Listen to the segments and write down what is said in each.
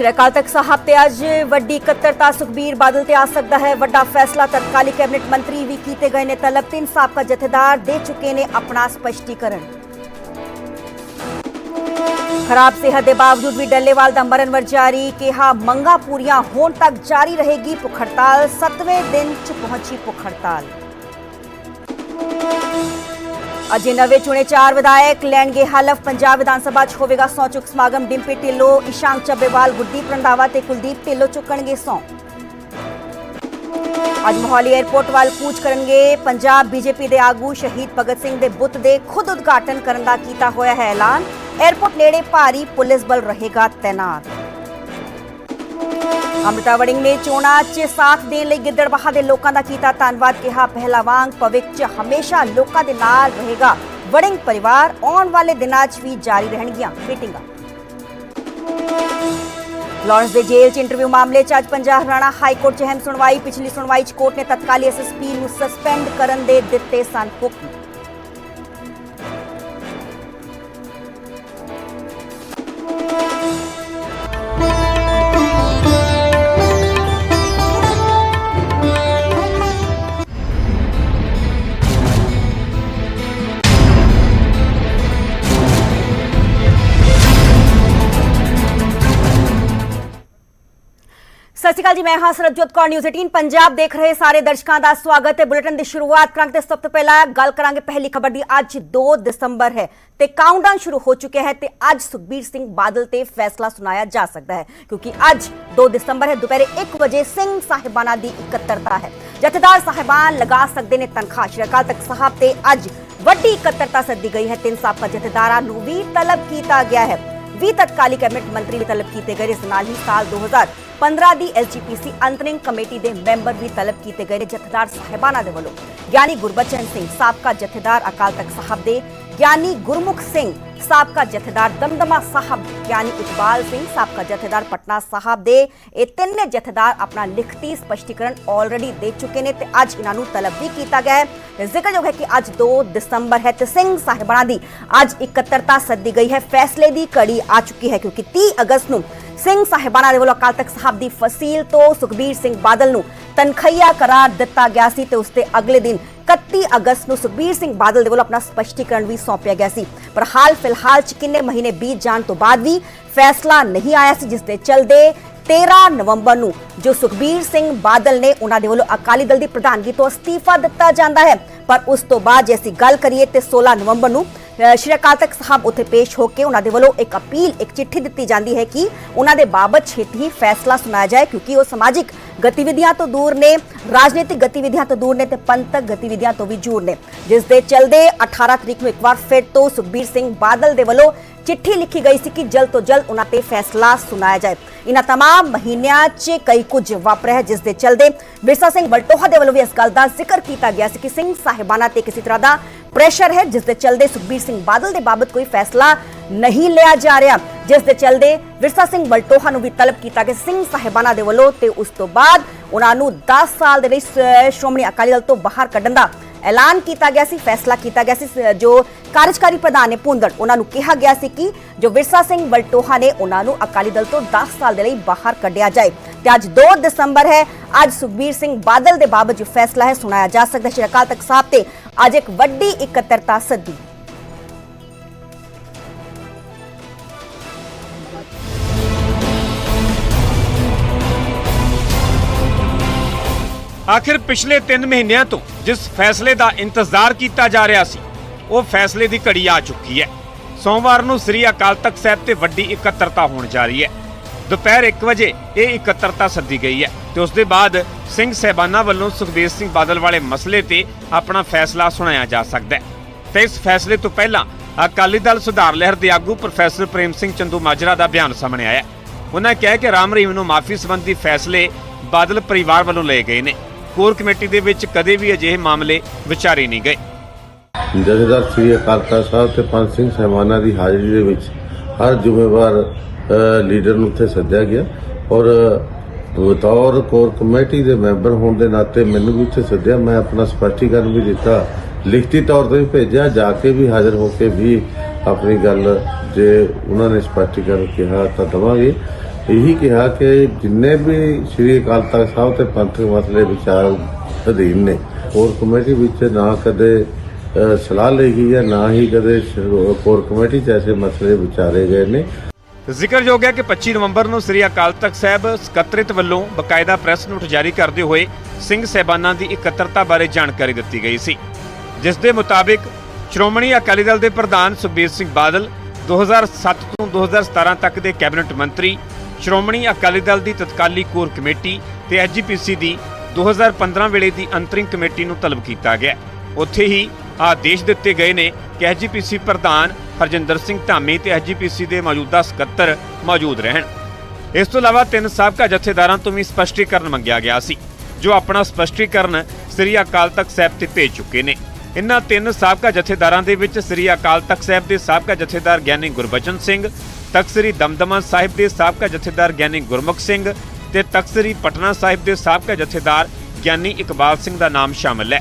ਸ਼੍ਰੀ ਅਕਾਲ ਤਖਤ ਸਾਹਿਬ ਤੇ ਅੱਜ ਵੱਡੀ ਇਕੱਤਰਤਾ ਸੁਖਬੀਰ ਬਾਦਲ ਤੇ ਆ ਸਕਦਾ ਹੈ। ਵੱਡਾ ਫੈਸਲਾ ਤਤਕਾਲੀ ਕੈਬਨਿਟ ਮੰਤਰੀ ਵੀ ਕੀਤੇ ਗਏ ਨੇ। ਤਲਬ ਤਿੰਨ ਸਾਬਕਾ ਜਥੇਦਾਰ ਦੇ ਚੁੱਕੇ ਨੇ ਆਪਣਾ ਸਪਸ਼ਟੀਕਰਨ। ਖਰਾਬ ਸਿਹਤ ਦੇ ਬਾਵਜੂਦ ਵੀ ਡੱਲੇਵਾਲ ਦਾ ਮਰਨ ਵਰਜਾਰੀ ਕਿਹਾ ਮੰਗਾ ਪੂਰੀਆਂ ਹੋਣ ਤੱਕ ਜਾਰੀ ਰਹੇਗੀ ਭੁੱਖ ਹੜਤਾਲ। 7ਵੇਂ ਦਿਨ ਚ ਪਹੁੰਚੀ ਭੁੱਖ ਹੜਤਾਲ। ਅਜੇ ਨਵੇਂ ਚੁਣੇ ਚਾਰ ਵਿਧਾਇਕ ਲੈਣਗੇ ਹਲਫ। ਪੰਜਾਬ ਵਿਧਾਨ ਸਭਾ 'ਚ ਹੋਵੇਗਾ ਸਹੁੰ ਸਮਾਗਮ। ਡਿੰਪੀ ਢਿੱਲੋਂ ਇਸ਼ਾਂਕ ਚੱਬੇਵਾਲ ਗੁਰਦੀਪ ਰੰਧਾਵਾ ਤੇ ਕੁਲਦੀਪ ਢਿੱਲੋਂ ਚੁੱਕਣਗੇ ਸਹੁੰ। ਅੱਜ ਮੋਹਾਲੀ 에ਅਰਪੋਰਟ ਵੱਲ ਕੂਚ ਕਰਨਗੇ ਪੰਜਾਬ ਬੀਜੇਪੀ ਦੇ ਆਗੂ ਸ਼ਹੀਦ ਭਗਤ ਸਿੰਘ ਦੇ ਬੁੱਤ ਦੇ ਖੁਦ ਉਦਘਾਟਨ ਕਰਨ ਦਾ ਕੀਤਾ ਹੋਇਆ ਹੈ ਐਲਾਨ। 에ਅਰਪੋਰਟ ਨੇੜੇ ਭਾਰੀ ਪੁਲਿਸ ਬਲ ਰਹੇਗਾ ਤੈਨਾਤ। ਅਮ੍ਰਿਤਾ ਵੜਿੰਗ ਨੇ ਚੋਣਾਂ 'ਚ ਸਾਥ ਦੇਣ ਲਈ ਗਿੱਦੜਬਾਹਾ ਦੇ ਲੋਕਾਂ ਦਾ ਕੀਤਾ ਧੰਨਵਾਦ, ਕਿਹਾ ਪਹਿਲਾ ਵਾਂਗ ਭਵਿੱਖ 'ਚ ਹਮੇਸ਼ਾ ਲੋਕਾਂ ਦੇ ਨਾਲ ਰਹੇਗਾ। ਵੜਿੰਗ ਪਰਿਵਾਰ ਆਉਣ ਵਾਲੇ ਦਿਨਾਂ 'ਚ ਵੀ ਜਾਰੀ ਰਹਿਣਗੀਆਂ ਮੀਟਿੰਗਾਂ। ਲਾਰੈਂਸ ਦੇ ਜੇਲ੍ਹ 'ਚ ਇੰਟਰਵਿਊ ਮਾਮਲੇ 'ਚ ਅੱਜ ਪੰਜਾਬ ਹਰਿਆਣਾ ਹਾਈ ਕੋਰਟ 'ਚ ਅਹਿਮ ਸੁਣਵਾਈ। ਪਿਛਲੀ ਸੁਣਵਾਈ 'ਚ ਕੋਰਟ ਨੇ ਤਤਕਾਲੀ ਐਸਐਸਪੀ ਨੂੰ ਸਸਪੈਂਡ ਕਰਨ ਦੇ ਦਿੱਤੇ ਸਨ ਹੁਕਮ। ਸ਼੍ਰੀ ਅਕਾਲ ਜੀ, ਮੈਂ ਹਾਂ ਸਰਬਜੋਤ ਕੌਰ ਨਿਊਜ਼ 18 ਪੰਜਾਬ ਦੇਖ ਰਹੇ ਸਾਰੇ ਦਰਸ਼ਕਾਂ ਦਾ ਸਵਾਗਤ ਹੈ। ਬੁਲੇਟਿਨ ਦੀ ਸ਼ੁਰੂਆਤ ਕਰਾਂਗੇ ਤੇ ਸਭ ਤੋਂ ਪਹਿਲਾਂ ਗੱਲ ਕਰਾਂਗੇ ਪਹਿਲੀ ਖਬਰ ਦੀ। ਅੱਜ 2 ਦਸੰਬਰ ਹੈ ਤੇ ਕਾਊਂਟਡਾਊਨ ਸ਼ੁਰੂ ਹੋ ਚੁੱਕਿਆ ਹੈ ਤੇ ਅੱਜ ਸੁਖਬੀਰ ਸਿੰਘ ਬਾਦਲ ਤੇ ਫੈਸਲਾ ਸੁਣਾਇਆ ਜਾ ਸਕਦਾ ਹੈ, ਕਿਉਂਕਿ ਅੱਜ 2 ਦਸੰਬਰ ਹੈ, ਦੁਪਹਿਰੇ 1 ਵਜੇ ਸਿੰਘ ਸਾਹਿਬਾਨਾਂ ਦੀ ਇਕੱਤਰਤਾ ਹੈ। ਜਥੇਦਾਰ ਸਾਹਿਬਾਨ ਲਗਾ ਸਕਦੇ ਨੇ ਤਨਖਾਹ, ਸ਼੍ਰੀ ਅਕਾਲ ਤਖਤ ਸਾਹਿਬ ਤੇ ਅੱਜ ਵੱਡੀ ਇਕੱਤਰਤਾ ਸੱਦੀ ਗਈ ਹੈ। ਤਿੰਨ ਸਾਬਕਾ ਜਥੇਦਾਰਾਂ ਨੂੰ ਵੀ ਤਲਬ ਕੀਤਾ ਗਿਆ ਹੈ। ਵੀ ਤਤਕਾਲੀ ਕੈਬਨਿਟ ਮੰਤਰੀ ਵੀ ਤਲਬ ਕੀਤੇ ਗਏ ਇਸ ਨਾਲ ਹੀ ਸਾਲ 2015 ਦੀ ਐਸਜੀਪੀਸੀ ਅੰਤਰਿੰਗ ਕਮੇਟੀ ਦੇ ਮੈਂਬਰ ਵੀ ਤਲਬ ਕੀਤੇ ਗਏ ਜਥੇਦਾਰ ਸਾਹਿਬਾਨਾਂ ਦੇ ਵੱਲੋਂ। ਯਾਨੀ ਗੁਰਬਚਨ ਸਿੰਘ, ਸਾਬਕਾ ਜਥੇਦਾਰ ਅਕਾਲ ਤਖਤ ਸਾਹਿਬ ਦੇ ਗਿਆਨੀ ਗੁਰਮੁਖ ਸਿੰਘ ਸਾਬਕਾ ਜਥੇਦਾਰ ਦਮਦਮਾ ਸਾਹਿਬ ਗਿਆਨੀ ਇਕਬਾਲ ਸਿੰਘ ਸਾਬਕਾ ਜਥੇਦਾਰ ਪਟਨਾ ਸਾਹਿਬ ਦੇ ਇਹ ਤਿੰਨੇ ਜਥੇਦਾਰ ਆਪਣਾ ਲਿਖਤੀ ਸਪਸ਼ਟੀਕਰਨ ਆਲਰੇਡੀ ਦੇ ਚੁੱਕੇ ਨੇ ਤੇ ਅੱਜ ਇਹਨਾਂ ਨੂੰ ਤਲਬ ਵੀ ਕੀਤਾ ਗਿਆ ਹੈ ਜ਼ਿਕਰਯੋਗ ਹੈ ਕਿ ਅੱਜ 2 ਦਸੰਬਰ ਹੈ ਤੇ ਸਿੰਘ ਸਾਹਿਬਾਨਾਂ ਦੀ ਅੱਜ ਇਕੱਤਰਤਾ ਸੱਦੀ ਗਈ ਹੈ ਫੈਸਲੇ ਦੀ ਕੜੀ ਆ ਚੁੱਕੀ ਹੈ ਕਿਉਂਕਿ 30 ਅਗਸਤ ਨੂੰ ਸਿੰਘ ਸਾਹਿਬਾਨਾਂ ਦੇ ਵੱਲੋਂ ਅਕਾਲ ਤਖਤ ਸਾਹਿਬ ਦੀ ਫਸੀਲ ਤੋਂ ਸੁਖਬੀਰ ਸਿੰਘ ਬਾਦਲ ਨੂੰ ਤਨਖਈਆ ਕਰਾਰ ਦਿੱਤਾ ਗਿਆ ਸੀ ਤੇ ਉਸ ਦੇ ਅਗਲੇ ਦਿਨ 31 ਅਗਸਤ ਨੂੰ ਸੁਖਬੀਰ ਸਿੰਘ ਬਾਦਲ ਦੇ ਵੱਲੋਂ ਆਪਣਾ ਸਪਸ਼ਟੀਕਰਨ ਵੀ ਸੌਂਪਿਆ ਗਿਆ ਸੀ ਪਰ ਹਾਲ ਫਿਲਹਾਲ ਚ ਕਿੰਨੇ ਮਹੀਨੇ ਬੀਤ ਜਾਣ ਤੋਂ ਬਾਅਦ ਵੀ ਫੈਸਲਾ ਨਹੀਂ ਆਇਆ ਸੀ ਜਿਸ ਦੇ ਚਲਦੇ 13 ਨਵੰਬਰ ਨੂੰ ਜੋ ਸੁਖਬੀਰ ਸਿੰਘ ਬਾਦਲ ਨੇ ਉਹਨਾਂ ਦੇ ਵੱਲੋਂ ਅਕਾਲੀ ਦਲ ਦੀ ਪ੍ਰਧਾਨਗੀ ਤੋਂ ਅਸਤੀਫਾ ਦਿੱਤਾ ਜਾਂਦਾ ਹੈ ਪਰ ਉਸ ਤੋਂ ਬਾਅਦ ਜੇ ਅਸੀਂ ਗੱਲ ਕਰੀਏ ਤੇ 16 ਨਵੰਬਰ ਨੂੰ ਸ਼੍ਰੀ ਅਕਾਲ ਤਖਤ ਸਾਹਿਬ ਉੱਥੇ ਪੇਸ਼ ਹੋ ਕੇ ਉਹਨਾਂ ਦੇ ਵੱਲੋਂ ਇੱਕ ਅਪੀਲ, ਇੱਕ ਚਿੱਠੀ ਦਿੱਤੀ ਜਾਂਦੀ ਹੈ ਕਿ ਉਹਨਾਂ ਦੇ ਬਾਬਤ ਛੇਤੀ ਹੀ ਫੈਸਲਾ ਸੁਣਾਇਆ ਜਾਏ ਕਿਉਂਕਿ ਉਹ ਸਮਾਜਿਕ ਗਤੀਵਿਧੀਆਂ ਤੋਂ ਦੂਰ ਨੇ, ਰਾਜਨੀਤਿਕ ਗਤੀਵਿਧੀਆਂ ਤੋਂ ਦੂਰ ਨੇ ਤੇ ਪੰਥਕ ਗਤੀਵਿਧੀਆਂ ਤੋਂ ਵੀ ਦੂਰ ਨੇ। ਜਿਸ ਦੇ ਚਲਦੇ 18 ਤਰੀਕ ਨੂੰ ਇੱਕ ਵਾਰ ਫਿਰ ਤੋਂ ਸੁਖਬੀਰ ਸਿੰਘ ਬਾਦਲ ਦੇ ਵੱਲੋਂ ਚਿੱਠੀ ਲਿਖੀ ਗਈ ਸੀ ਕਿ ਜਲਦ ਤੋਂ ਜਲਦ ਉਹਨਾਂ ਤੇ ਫੈਸਲਾ ਸੁਣਾਇਆ ਜਾਏ। ਇਹਨਾਂ ਤਮਾਮ ਮਹੀਨਿਆਂ 'ਚ ਕਈ ਕੁਝ ਵਾਪਰਿਆ ਹੈ, ਜਿਸ ਦੇ ਚਲਦੇ ਵਿਰਸਾ ਸਿੰਘ ਬਲਟੋਹਾ ਦੇ ਵੱਲੋਂ ਵੀ ਇਸ ਗੱਲ ਦਾ ਜ਼ਿਕਰ ਕੀਤਾ ਗਿਆ ਸੀ ਕਿ ਸਿੰਘ ਸਾਹਿਬਾਨਾ ਤੇ ਕਿਸੇ ਤਰ੍ਹਾਂ ਦਾ ਪ੍ਰੈਸ਼ਰ ਹੈ ਜਿਸ ਦੇ ਚਲਦੇ ਸੁਖਬੀਰ ਸਿੰਘ ਬਾਦਲ ਦੇ ਬਾਬਤ ਕੋਈ ਫੈਸਲਾ ਨਹੀਂ ਲਿਆ ਜਾ ਰਿਹਾ। ਜਿਸ ਦੇ ਚਲਦੇ ਵਿਰਸਾ ਸਿੰਘ ਬਲਟੋਹਾ ਨੂੰ ਵੀ ਤਲਬ ਕੀਤਾ ਗਿਆ ਸਿੰਘ ਸਾਹਿਬਾਨਾਂ ਦੇ ਵੱਲੋਂ ਤੇ ਉਸ ਤੋਂ ਬਾਅਦ ਉਹਨਾਂ ਨੂੰ 10 ਸਾਲ ਦੇ ਲਈ ਸ਼੍ਰੋਮਣੀ ਅਕਾਲੀ ਦਲ ਤੋਂ ਬਾਹਰ ਕੱਢਣ ਦਾ ਐਲਾਨ ਕੀਤਾ ਗਿਆ ਸੀ, ਫੈਸਲਾ ਕੀਤਾ ਗਿਆ ਸੀ ਜੋ ਕਾਰਜਕਾਰੀ ਪ੍ਰਧਾਨ ਨੇ ਪੁੰਦੜ, ਉਹਨਾਂ ਨੂੰ ਕਿਹਾ ਗਿਆ ਸੀ ਕਿ ਜੋ ਵਿਰਸਾ ਸਿੰਘ ਬਲਟੋਹਾ ਨੇ ਉਹਨਾਂ ਨੂੰ ਅਕਾਲੀ ਦਲ ਤੋਂ 10 ਸਾਲ ਦੇ ਲਈ ਬਾਹਰ ਕੱਢਿਆ ਜਾਏ। ਤੇ ਅੱਜ 2 ਦਸੰਬਰ ਹੈ, ਅੱਜ ਸੁਖਬੀਰ ਸਿੰਘ ਬਾਦਲ ਦੇ ਬਾਬਤ ਜੋ ਫੈਸਲਾ ਹੈ, ਸੁਣਾਇਆ ਜਾ ਸਕਦਾ ਸ਼੍ਰੀ ਅਕਾਲ ਤਖਤ ਸਾਹਿਬ ਤੇ ਅੱਜ ਇੱਕ ਵੱਡੀ ਇਕੱਤਰਤਾ ਸੱਦੀ। ਆਖਿਰ ਪਿਛਲੇ 3 ਮਹੀਨਿਆਂ ਤੋਂ ਜਿਸ ਫੈਸਲੇ ਦਾ ਇੰਤਜ਼ਾਰ ਕੀਤਾ ਜਾ ਰਿਹਾ ਸੀ, ਉਹ ਫੈਸਲੇ ਦੀ ਘੜੀ ਆ ਚੁੱਕੀ ਹੈ। ਸੋਮਵਾਰ ਨੂੰ ਸ੍ਰੀ ਅਕਾਲ ਤਖਤ ਸਾਹਿਬ ਤੇ ਵੱਡੀ ਇਕੱਤਰਤਾ ਹੋਣ ਜਾ ਰਹੀ ਹੈ। ਦੁਪਹਿਰ 1 ਵਜੇ ਇਹ ਇਕੱਤਰਤਾ ਸੱਦੀ ਗਈ ਹੈ ਤੇ ਉਸ ਦੇ ਬਾਅਦ ਸਿੰਘ ਸਹਿਬਾਨਾਂ ਵੱਲੋਂ ਸੁਖਬੀਰ ਸਿੰਘ ਬਾਦਲ ਵਾਲੇ ਮਸਲੇ ਤੇ ਆਪਣਾ ਫੈਸਲਾ ਸੁਣਾਇਆ ਜਾ ਸਕਦਾ ਹੈ। ਤੇ ਇਸ ਫੈਸਲੇ ਤੋਂ ਪਹਿਲਾਂ ਅਕਾਲੀ ਦਲ ਸੁਧਾਰ ਲਹਿਰ ਦੇ ਆਗੂ ਪ੍ਰੋਫੈਸਰ ਪ੍ਰੇਮ ਸਿੰਘ ਚੰਦੂ ਮਾਜਰਾ ਦਾ ਬਿਆਨ ਸਾਹਮਣੇ ਆਇਆ ਉਹਨਾਂ ਕਿਹਾ ਕਿ ਰਾਮ ਰਹੀਮ ਨੂੰ ਮਾਫੀ ਸੰਬੰਧੀ ਫੈਸਲੇ ਬਾਦਲ ਪਰਿਵਾਰ ਵੱਲੋਂ ਲਏ ਗਏ ਨੇ। ਕੋਰ ਕਮੇਟੀ ਦੇ ਵਿੱਚ ਕਦੇ ਵੀ ਅਜਿਹੇ ਮਾਮਲੇ ਵਿਚਾਰੇ ਨਹੀਂ ਗਏ। ਜਥੇਦਾਰ ਸ੍ਰੀ ਅਕਾਲ ਤਖਤ ਸਾਹਿਬ ਤੇ ਪੰਜ ਸਿੰਘ ਸਹਿਬਾਨਾਂ ਦੀ ਹਾਜ਼ਰੀ ਦੇ ਵਿੱਚ ਹਰ ਜ਼ਿੰਮੇਵਾਰ ਲੀਡਰ ਨੂੰ ਉੱਥੇ ਸੱਦਿਆ ਗਿਆ ਔਰ ਬਤੌਰ ਕੋਰ ਕਮੇਟੀ ਦੇ ਮੈਂਬਰ ਹੋਣ ਦੇ ਨਾਤੇ ਮੈਨੂੰ ਵੀ ਉੱਥੇ ਸੱਦਿਆ। ਮੈਂ ਆਪਣਾ ਸਪਸ਼ਟੀਕਰਨ ਵੀ ਦਿੱਤਾ। ਲਿਖਤੀ ਤੌਰ ਤੇ ਵੀ ਭੇਜਿਆ। ਜਾ ਕੇ ਵੀ ਹਾਜ਼ਰ ਹੋ ਕੇ ਵੀ ਆਪਣੀ ਗੱਲ ਜੇ ਉਹਨਾਂ ਨੇ ਸਪਸ਼ਟੀਕਰਨ ਕਿਹਾ ਤਾਂ ਦਵਾਂਗੇ। ਇਹੀ ਕਿਹਾ ਕਿ ਜਿੰਨੇ ਵੀ ਸ੍ਰੀ ਅਕਾਲ ਤਖਤ ਸਾਹਿਬ ਤੇ ਪੰਥਕ ਮਸਲੇ ਵਿਚਾਰ ਅਧੀਨ ਨੇ ਕੋਰ ਕਮੇਟੀ ਵਿੱਚ ਨਾ ਕਦੇ ਸਲਾਹ ਲਈ ਗਈ ਹੈ, ਨਾ ਹੀ ਕਦੇ ਕੋਰ ਕਮੇਟੀ 'ਚ ਮਸਲੇ ਵਿਚਾਰੇ ਗਏ ਨੇ। ਜ਼ਿਕਰਯੋਗ ਹੈ ਕਿ 25 ਨਵੰਬਰ ਨੂੰ ਸ੍ਰੀ ਅਕਾਲ ਤਖਤ ਸਾਹਿਬ ਸਕੱਤਰਿਤ ਵੱਲੋਂ ਬਕਾਇਦਾ ਪ੍ਰੈਸ ਨੋਟ ਜਾਰੀ ਕਰਦੇ ਹੋਏ ਸਿੰਘ ਸਹਿਬਾਨਾਂ ਦੀ ਇਕੱਤਰਤਾ ਬਾਰੇ ਜਾਣਕਾਰੀ ਦਿੱਤੀ ਗਈ ਸੀ। ਜਿਸ ਦੇ ਮੁਤਾਬਿਕ ਸ਼੍ਰੋਮਣੀ ਅਕਾਲੀ ਦਲ ਦੇ ਪ੍ਰਧਾਨ ਸੁਖਬੀਰ ਸਿੰਘ ਬਾਦਲ 2007 ਤੋਂ 2017 ਤੱਕ ਦੇ ਕੈਬਨਿਟ ਮੰਤਰੀ ਸ਼੍ਰੋਮਣੀ ਅਕਾਲੀ ਦਲ ਦੀ ਤਤਕਾਲੀ ਕੋਰ ਕਮੇਟੀ ਤੇ ਐਜੀਪੀਸੀ ਦੀ 2015 ਵੇਲੇ ਦੀ ਅੰਤਰਿੰਗ ਕਮੇਟੀ ਨੂੰ ਤਲਬ ਕੀਤਾ ਗਿਆ। ਉੱਥੇ ਹੀ ਆਦੇਸ਼ ਦਿੱਤੇ ਗਏ ਨੇ ਕਿ ਐਜੀਪੀਸੀ ਪ੍ਰਧਾਨ ਹਰਜਿੰਦਰ ਸਿੰਘ ਧਾਮੀ ਤੇ ਐਜੀਪੀਸੀ ਦੇ ਮੌਜੂਦਾ ਸਕੱਤਰ ਮੌਜੂਦ ਰਹਿਣ। ਇਸ ਤੋਂ ਇਲਾਵਾ ਤਿੰਨ ਸਾਬਕਾ ਜਥੇਦਾਰਾਂ ਤੋਂ ਵੀ ਸਪਸ਼ਟੀਕਰਨ ਮੰਗਿਆ ਗਿਆ ਸੀ, ਜੋ ਆਪਣਾ ਸਪਸ਼ਟੀਕਰਨ ਸ੍ਰੀ ਅਕਾਲ ਤਖਤ ਸਾਹਿਬ ਤੇ ਭੇਜ ਚੁੱਕੇ ਨੇ। ਇਨ੍ਹਾਂ ਤਿੰਨ ਸਾਬਕਾ ਜਥੇਦਾਰਾਂ ਦੇ ਵਿੱਚ ਸ੍ਰੀ ਅਕਾਲ ਤਖਤ ਸਾਹਿਬ ਦੇ ਸਾਬਕਾ ਜਥੇਦਾਰ ਗਿਆਨੀ ਗੁਰਬਚਨ ਸਿੰਘ ਤਖਤ ਸ੍ਰੀ ਦਮਦਮਾ ਸਾਹਿਬ ਦੇ ਸਾਬਕਾ ਜਥੇਦਾਰ ਗਿਆਨੀ ਗੁਰਮੁਖ ਸਿੰਘ ਤੇ ਤਖਤ ਸ੍ਰੀ ਪਟਨਾ ਸਾਹਿਬ ਦੇ ਸਾਬਕਾ ਜਥੇਦਾਰ ਗਿਆਨੀ ਇਕਬਾਲ ਸਿੰਘ ਦਾ ਨਾਮ ਸ਼ਾਮਲ ਹੈ।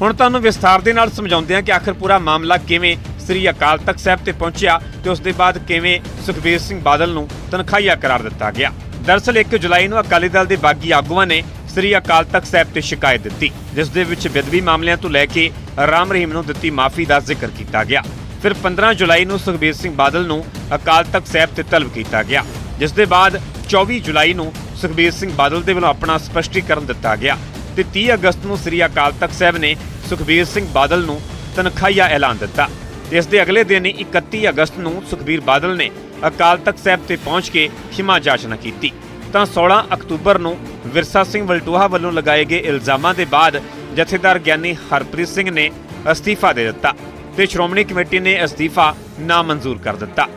ਹੁਣ ਤੁਹਾਨੂੰ ਵਿਸਥਾਰ ਦੇ ਨਾਲ ਸਮਝਾਉਂਦੇ ਹਾਂ ਕਿ ਆਖਰ ਪੂਰਾ ਮਾਮਲਾ ਕਿਵੇਂ ਸ੍ਰੀ ਅਕਾਲ ਤਖਤ ਸਾਹਿਬ ਤੇ ਪਹੁੰਚਿਆ ਤੇ ਉਸ ਦੇ ਬਾਅਦ ਕਿਵੇਂ ਸੁਖਬੀਰ ਸਿੰਘ ਬਾਦਲ ਨੂੰ ਤਨਖਾਹੀਆ ਕਰਾਰ ਦਿੱਤਾ ਗਿਆ। ਦਰਅਸਲ 1 ਜੁਲਾਈ ਨੂੰ ਅਕਾਲੀ ਦਲ ਦੇ ਬਾਗੀ ਆਗੂਆਂ ਨੇ ਸ੍ਰੀ ਅਕਾਲ ਤਖਤ ਸਾਹਿਬ ਤੇ ਸ਼ਿਕਾਇਤ ਦਿੱਤੀ, ਜਿਸ ਦੇ ਵਿੱਚ ਵਿਦਵੀ ਮਾਮਲਿਆਂ ਤੋਂ ਲੈ ਕੇ ਰਾਮ ਰਹੀਮ ਨੂੰ ਦਿੱਤੀ ਮਾਫੀ ਦਾ ਜ਼ਿਕਰ ਕੀਤਾ ਗਿਆ। ਫਿਰ 15 ਜੁਲਾਈ ਨੂੰ ਸੁਖਬੀਰ ਸਿੰਘ ਬਾਦਲ ਨੂੰ ਅਕਾਲ ਤਖਤ ਸਾਹਿਬ ਤੇ ਤਲਬ ਕੀਤਾ ਗਿਆ। ਜਿਸ ਦੇ ਬਾਅਦ 24 ਜੁਲਾਈ ਨੂੰ ਸੁਖਬੀਰ ਸਿੰਘ ਬਾਦਲ ਦੇ ਵੱਲੋਂ ਆਪਣਾ ਸਪਸ਼ਟੀਕਰਨ ਦਿੱਤਾ ਗਿਆ ਤੇ 30 ਅਗਸਤ ਨੂੰ ਸ੍ਰੀ ਅਕਾਲ ਤਖਤ ਸਾਹਿਬ ਨੇ ਸੁਖਬੀਰ ਸਿੰਘ ਬਾਦਲ ਨੂੰ ਤਨਖਾਹੀਆ ਐਲਾਨ ਦਿੱਤਾ। ਤੇ ਇਸ ਦੇ ਅਗਲੇ ਦਿਨ ਹੀ 31 ਅਗਸਤ ਨੂੰ ਸੁਖਬੀਰ ਬਾਦਲ ਨੇ ਅਕਾਲ ਤਖਤ ਸਾਹਿਬ ਤੇ ਪਹੁੰਚ ਕੇ ਹਿਮਾ ਜਾਚਨਾ ਕੀਤੀ। ਤਾਂ 16 ਅਕਤੂਬਰ ਨੂੰ ਵਿਰਸਾ ਸਿੰਘ ਵਲਟੋਹਾ ਵੱਲੋਂ ਲਗਾਏ ਗਏ ਇਲਜ਼ਾਮਾਂ ਦੇ ਬਾਅਦ ਜਥੇਦਾਰ ਗਿਆਨੀ ਹਰਪ੍ਰੀਤ ਸਿੰਘ ਨੇ ਅਸਤੀਫਾ ਦੇ ਦਿੱਤਾ। ਤੇ ਸ਼੍ਰੋਮਣੀ ਕਮੇਟੀ ਨੇ ਅਸਤੀਫਾ ਨਾਮਨਜ਼ੂਰ ਕਰ ਦਿੱਤਾ।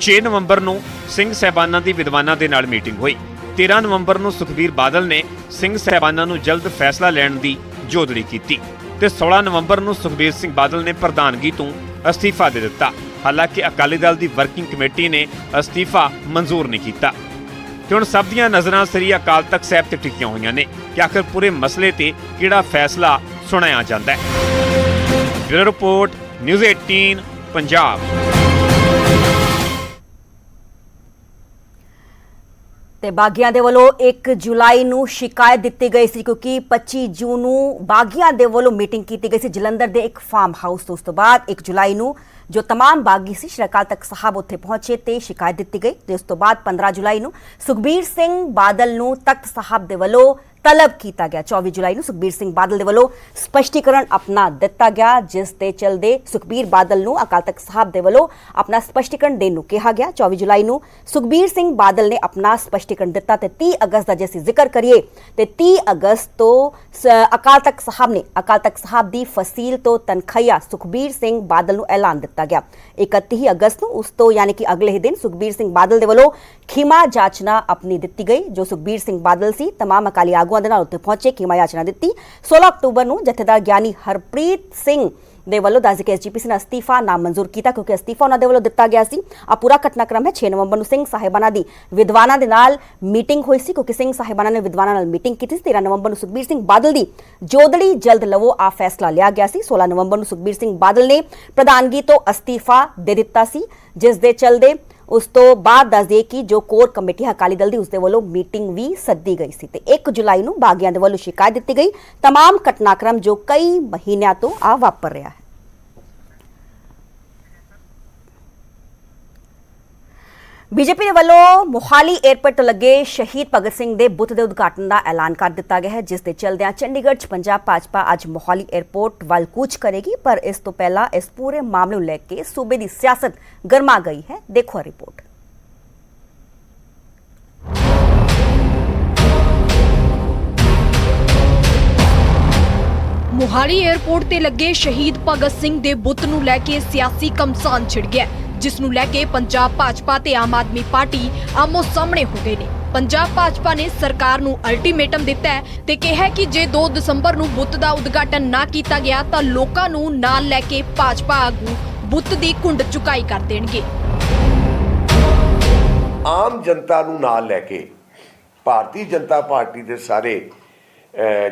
6 ਨਵੰਬਰ ਨੂੰ ਸਿੰਘ ਸਹਿਬਾਨਾਂ ਦੀ ਵਿਦਵਾਨਾਂ ਦੇ ਨਾਲ ਮੀਟਿੰਗ ਹੋਈ। 13 ਨਵੰਬਰ ਨੂੰ ਸੁਖਬੀਰ ਬਾਦਲ ਨੇ ਸਿੰਘ ਸਹਿਬਾਨਾਂ ਨੂੰ ਜਲਦ ਫੈਸਲਾ ਲੈਣ ਦੀ ਜੋਦੜੀ ਕੀਤੀ ਤੇ 16 ਨਵੰਬਰ ਨੂੰ ਸੁਖਬੀਰ ਸਿੰਘ ਬਾਦਲ ਨੇ ਪ੍ਰਧਾਨਗੀ ਤੋਂ ਅਸਤੀਫਾ ਦੇ ਦਿੱਤਾ। ਹਾਲਾਂਕਿ ਅਕਾਲੀ ਦਲ ਦੀ ਵਰਕਿੰਗ ਕਮੇਟੀ ਨੇ ਅਸਤੀਫਾ ਮਨਜ਼ੂਰ ਨਹੀਂ ਕੀਤਾ। ਤੇ ਹੁਣ ਸਭ ਦੀਆਂ ਨਜ਼ਰਾਂ ਸ੍ਰੀ ਅਕਾਲ ਤਖਤ ਸਾਹਿਬ ਤੇ ਟਿਕੀਆਂ ਹੋਈਆਂ ਨੇ ਕਿ ਆਖਰ ਪੂਰੇ ਮਸਲੇ ਤੇ ਕਿਹੜਾ ਫੈਸਲਾ ਸੁਣਾਇਆ ਜਾਂਦਾ ਹੈ। Report ਨਿਊਜ਼ 18 ਪੰਜਾਬ ਤੇ ਬਾਗੀਆਂ ਦੇ ਵੱਲੋਂ 1 ਜੁਲਾਈ ਨੂੰ ਸ਼ਿਕਾਇਤ ਦਿੱਤੀ ਗਈ ਸੀ ਕਿਉਂਕਿ 25 ਜੂਨ ਨੂੰ ਬਾਗੀਆਂ ਦੇ ਵੱਲੋਂ ਮੀਟਿੰਗ ਕੀਤੀ ਗਈ ਸੀ ਜਲੰਧਰ ਦੇ ਇੱਕ ਫਾਰਮ ਹਾਊਸ ਤੋਂ ਉਸ ਤੋਂ ਬਾਅਦ 1 ਜੁਲਾਈ ਨੂੰ ਜੋ तमाम ਬਾਗੀ ਸੀ ਸ਼੍ਰੀ ਅਕਾਲ ਤਖਤ ਸਾਹਿਬ ਉੱਥੇ ਪਹੁੰਚੇ ਤੇ ਸ਼ਿਕਾਇਤ ਦਿੱਤੀ ਗਈ ਤੇ ਉਸ ਤੋਂ ਬਾਅਦ 15 ਜੁਲਾਈ ਨੂੰ ਸੁਖਬੀਰ ਸਿੰਘ ਬਾਦਲ ਨੂੰ ਤਖਤ ਸਾਹਿਬ ਦੇ ਵੱਲੋਂ ਤਲਬ ਕੀਤਾ ਗਿਆ 24 ਜੁਲਾਈ ਨੂੰ ਸੁਖਬੀਰ ਸਿੰਘ ਬਾਦਲ ਦੇ ਵੱਲੋਂ ਸਪਸ਼ਟੀਕਰਨ ਆਪਣਾ ਦਿੱਤਾ ਗਿਆ ਜਿਸ ਦੇ ਚਲਦੇ ਸੁਖਬੀਰ ਬਾਦਲ ਨੂੰ ਅਕਾਲ ਤਖਤ ਸਾਹਿਬ ਦੇ ਵੱਲੋਂ ਆਪਣਾ ਸਪਸ਼ਟੀਕਰਨ ਦੇਣ ਨੂੰ ਕਿਹਾ ਗਿਆ 24 ਜੁਲਾਈ ਨੂੰ ਸੁਖਬੀਰ ਸਿੰਘ ਬਾਦਲ ਨੇ ਆਪਣਾ ਸਪਸ਼ਟੀਕਰਨ ਦਿੱਤਾ ਤੇ 30 ਅਗਸਤ ਦਾ ਜੇ ਅਸੀਂ ਜ਼ਿਕਰ ਕਰੀਏ ਤੇ 30 ਅਗਸਤ ਤੋਂ ਸ- ਅਕਾਲ ਤਖਤ ਸਾਹਿਬ ਨੇ ਅਕਾਲ ਤਖਤ ਸਾਹਿਬ ਦੀ ਫਸੀਲ ਤੋਂ ਤਨਖਈਆ ਸੁਖਬੀਰ ਸਿੰਘ ਬਾਦਲ ਨੂੰ ਐਲਾਨ ਦਿੱਤਾ ਗਿਆ 31 ਅਗਸਤ ਨੂੰ ਉਸ ਤੋਂ ਯਾਨੀ ਕਿ ਅਗਲੇ ਹੀ ਦਿਨ ਸੁਖਬੀਰ ਸਿੰਘ ਬਾਦਲ ਦੇ ਵੱਲੋਂ ਖਿਮਾ ਜਾਚਨਾ ਆਪਣੀ ਦਿੱਤੀ ਗਈ ਜੋ ਸੁਖਬੀਰ ਸਿੰਘ ਬਾਦਲ ਸੀ तमाम ਅਕਾਲੀ ਆਗੂਆਂ ਦੇ ਨਾਲ ਉੱਥੇ ਪਹੁੰਚੇ, ਖਿਮਾ ਜਾਚਨਾ ਦਿੱਤੀ। 16 ਅਕਤੂਬਰ ਨੂੰ ਜਥੇਦਾਰ ਗਿਆਨੀ ਹਰਪ੍ਰੀਤ ਸਿੰਘ ਦੇ ਵੱਲੋਂ ਦੱਸ ਕੇ ਐਸਜੀਪੀਸੀ ਨੇ ਅਸਤੀਫਾ ਨਾਮਨਜ਼ੂਰ ਕੀਤਾ, ਕਿਉਂਕਿ ਅਸਤੀਫਾ ਉਹਨਾਂ ਦੇ ਵੱਲੋਂ ਦਿੱਤਾ ਗਿਆ ਸੀ। ਆ ਪੂਰਾ ਘਟਨਾਕ੍ਰਮ ਹੈ 6 ਨਵੰਬਰ ਨੂੰ ਸਿੰਘ ਸਾਹਿਬਾਨਾਂ ਦੀ ਵਿਦਵਾਨਾਂ ਦੇ ਨਾਲ ਮੀਟਿੰਗ ਹੋਈ ਸੀ, ਕਿਉਂਕਿ ਸਿੰਘ ਸਾਹਿਬਾਨਾਂ ਨੇ ਵਿਦਵਾਨਾਂ ਨਾਲ ਮੀਟਿੰਗ ਕੀਤੀ ਸੀ। 13 ਨਵੰਬਰ ਨੂੰ ਸੁਖਬੀਰ ਸਿੰਘ ਬਾਦਲ ਦੀ ਜੋਦੜੀ ਜਲਦ ਲਵੋ ਆ ਫੈਸਲਾ ਲਿਆ ਗਿਆ ਸੀ। 16 ਨਵੰਬਰ ਨੂੰ ਸੁਖਬੀਰ ਸਿੰਘ ਬਾਦਲ ਨੇ ਪ੍ਰਧਾਨਗੀ ਤੋਂ ਅਸਤੀਫਾ ਦੇ ਦਿੱਤਾ ਸੀ, ਜਿਸ ਦੇ ਚਲਦੇ ਉਸ ਤੋਂ ਬਾਅਦ ਦੱਸ ਦਈਏ ਕਿ ਜੋ ਕੋਰ ਕਮੇਟੀ ਹੈ ਅਕਾਲੀ ਦਲ ਦੀ ਉਸ ਦੇ ਵੱਲੋਂ ਮੀਟਿੰਗ ਵੀ ਸੱਦੀ ਗਈ ਸੀ ਤੇ 1 ਜੁਲਾਈ ਨੂੰ ਬਾਗੀਆਂ ਦੇ ਵੱਲੋਂ ਸ਼ਿਕਾਇਤ ਦਿੱਤੀ ਗਈ तमाम ਘਟਨਾਕ੍ਰਮ ਜੋ ਕਈ ਮਹੀਨਿਆਂ ਤੋਂ ਆ ਵਾਪਰ ਰਿਹਾ ਹੈ ਬੀਜੇਪੀ ਦੇ ਵੱਲੋਂ ਮੁਹਾਲੀ 에ਅਰਪੋਰਟ ਤੋਂ ਲੱਗੇ ਸ਼ਹੀਦ ਭਗਤ ਸਿੰਘ ਦੇ ਬੁੱਤ ਦੇ ਉਦਘਾਟਨ ਦਾ ਐਲਾਨ ਕਰ ਦਿੱਤਾ ਗਿਆ ਹੈ, ਜਿਸ ਦੇ ਚਲਦਿਆਂ ਚੰਡੀਗੜ੍ਹ 'ਚ ਪੰਜਾਬ ਭਾਜਪਾ ਅੱਜ ਮੁਹਾਲੀ 에ਅਰਪੋਰਟ ਵੱਲ ਕੂਚ ਕਰੇਗੀ, ਪਰ ਇਸ ਤੋਂ ਪਹਿਲਾਂ ਇਸ ਪੂਰੇ ਮਾਮਲੇ ਨੂੰ ਲੈ ਕੇ ਸੂਬੇ ਦੀ ਸਿਆਸਤ ਗਰਮਾ ਗਈ ਹੈ। ਦੇਖੋ ਰਿਪੋਰਟ। ਮੁਹਾਲੀ 에ਅਰਪੋਰਟ ਤੇ ਲੱਗੇ ਸ਼ਹੀਦ ਭਗਤ ਸਿੰਘ ਦੇ ਬੁੱਤ ਨੂੰ ਲੈ ਕੇ ਸਿਆਸੀ ਕਮਸਾਨ ਛਿੜ ਗਿਆ ਜਿਸ ਨੂੰ ਲੈ ਕੇ ਪੰਜਾਬ ਭਾਜਪਾ ਤੇ ਆਮ ਆਦਮੀ ਪਾਰਟੀ ਆਮੋ ਸਾਹਮਣੇ ਹੋ ਗਏ ਨੇ। ਪੰਜਾਬ ਭਾਜਪਾ ਨੇ ਸਰਕਾਰ ਨੂੰ ਅਲਟੀਮੇਟਮ ਦਿੱਤਾ ਹੈ ਤੇ ਕਿਹਾ ਕਿ ਜੇ 2 ਦਸੰਬਰ ਨੂੰ ਬੁੱਤ ਦਾ ਉਦਘਾਟਨ ਨਾ ਕੀਤਾ ਗਿਆ ਤਾਂ ਲੋਕਾਂ ਨੂੰ ਨਾਲ ਲੈ ਕੇ ਭਾਜਪਾ ਆਗੂ ਬੁੱਤ ਦੀ ਕੁੰਡ ਚੁਕਾਈ ਕਰ ਦੇਣਗੇ। ਆਮ ਜਨਤਾ ਨੂੰ ਨਾਲ ਲੈ ਕੇ ਭਾਰਤੀ ਜਨਤਾ ਪਾਰਟੀ ਦੇ ਸਾਰੇ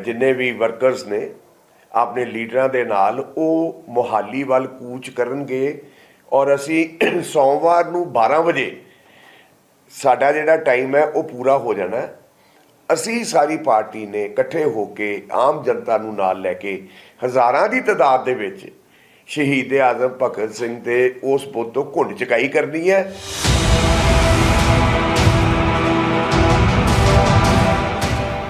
ਜਿੰਨੇ ਵੀ ਵਰਕਰਸ ਨੇ, ਆਪਣੇ ਲੀਡਰਾਂ ਦੇ ਨਾਲ ਉਹ ਮੁਹਾਲੀ ਵੱਲ ਕੂਚ ਕਰਨਗੇ ਔਰ ਅਸੀਂ ਸੋਮਵਾਰ ਨੂੰ 12 ਵਜੇ ਸਾਡਾ ਜਿਹੜਾ ਟਾਈਮ ਹੈ, ਉਹ ਪੂਰਾ ਹੋ ਜਾਣਾ। ਅਸੀਂ ਸਾਰੀ ਪਾਰਟੀ ਨੇ ਇਕੱਠੇ ਹੋ ਕੇ ਆਮ ਜਨਤਾ ਨੂੰ ਨਾਲ ਲੈ ਕੇ ਹਜ਼ਾਰਾਂ ਦੀ ਤਾਦਾਦ ਦੇ ਵਿੱਚ ਸ਼ਹੀਦ ਆਜ਼ਮ ਭਗਤ ਸਿੰਘ ਦੇ ਉਸ ਬੁੱਤ ਤੋਂ ਘੁੰਡ ਚਕਾਈ ਕਰਨੀ ਹੈ।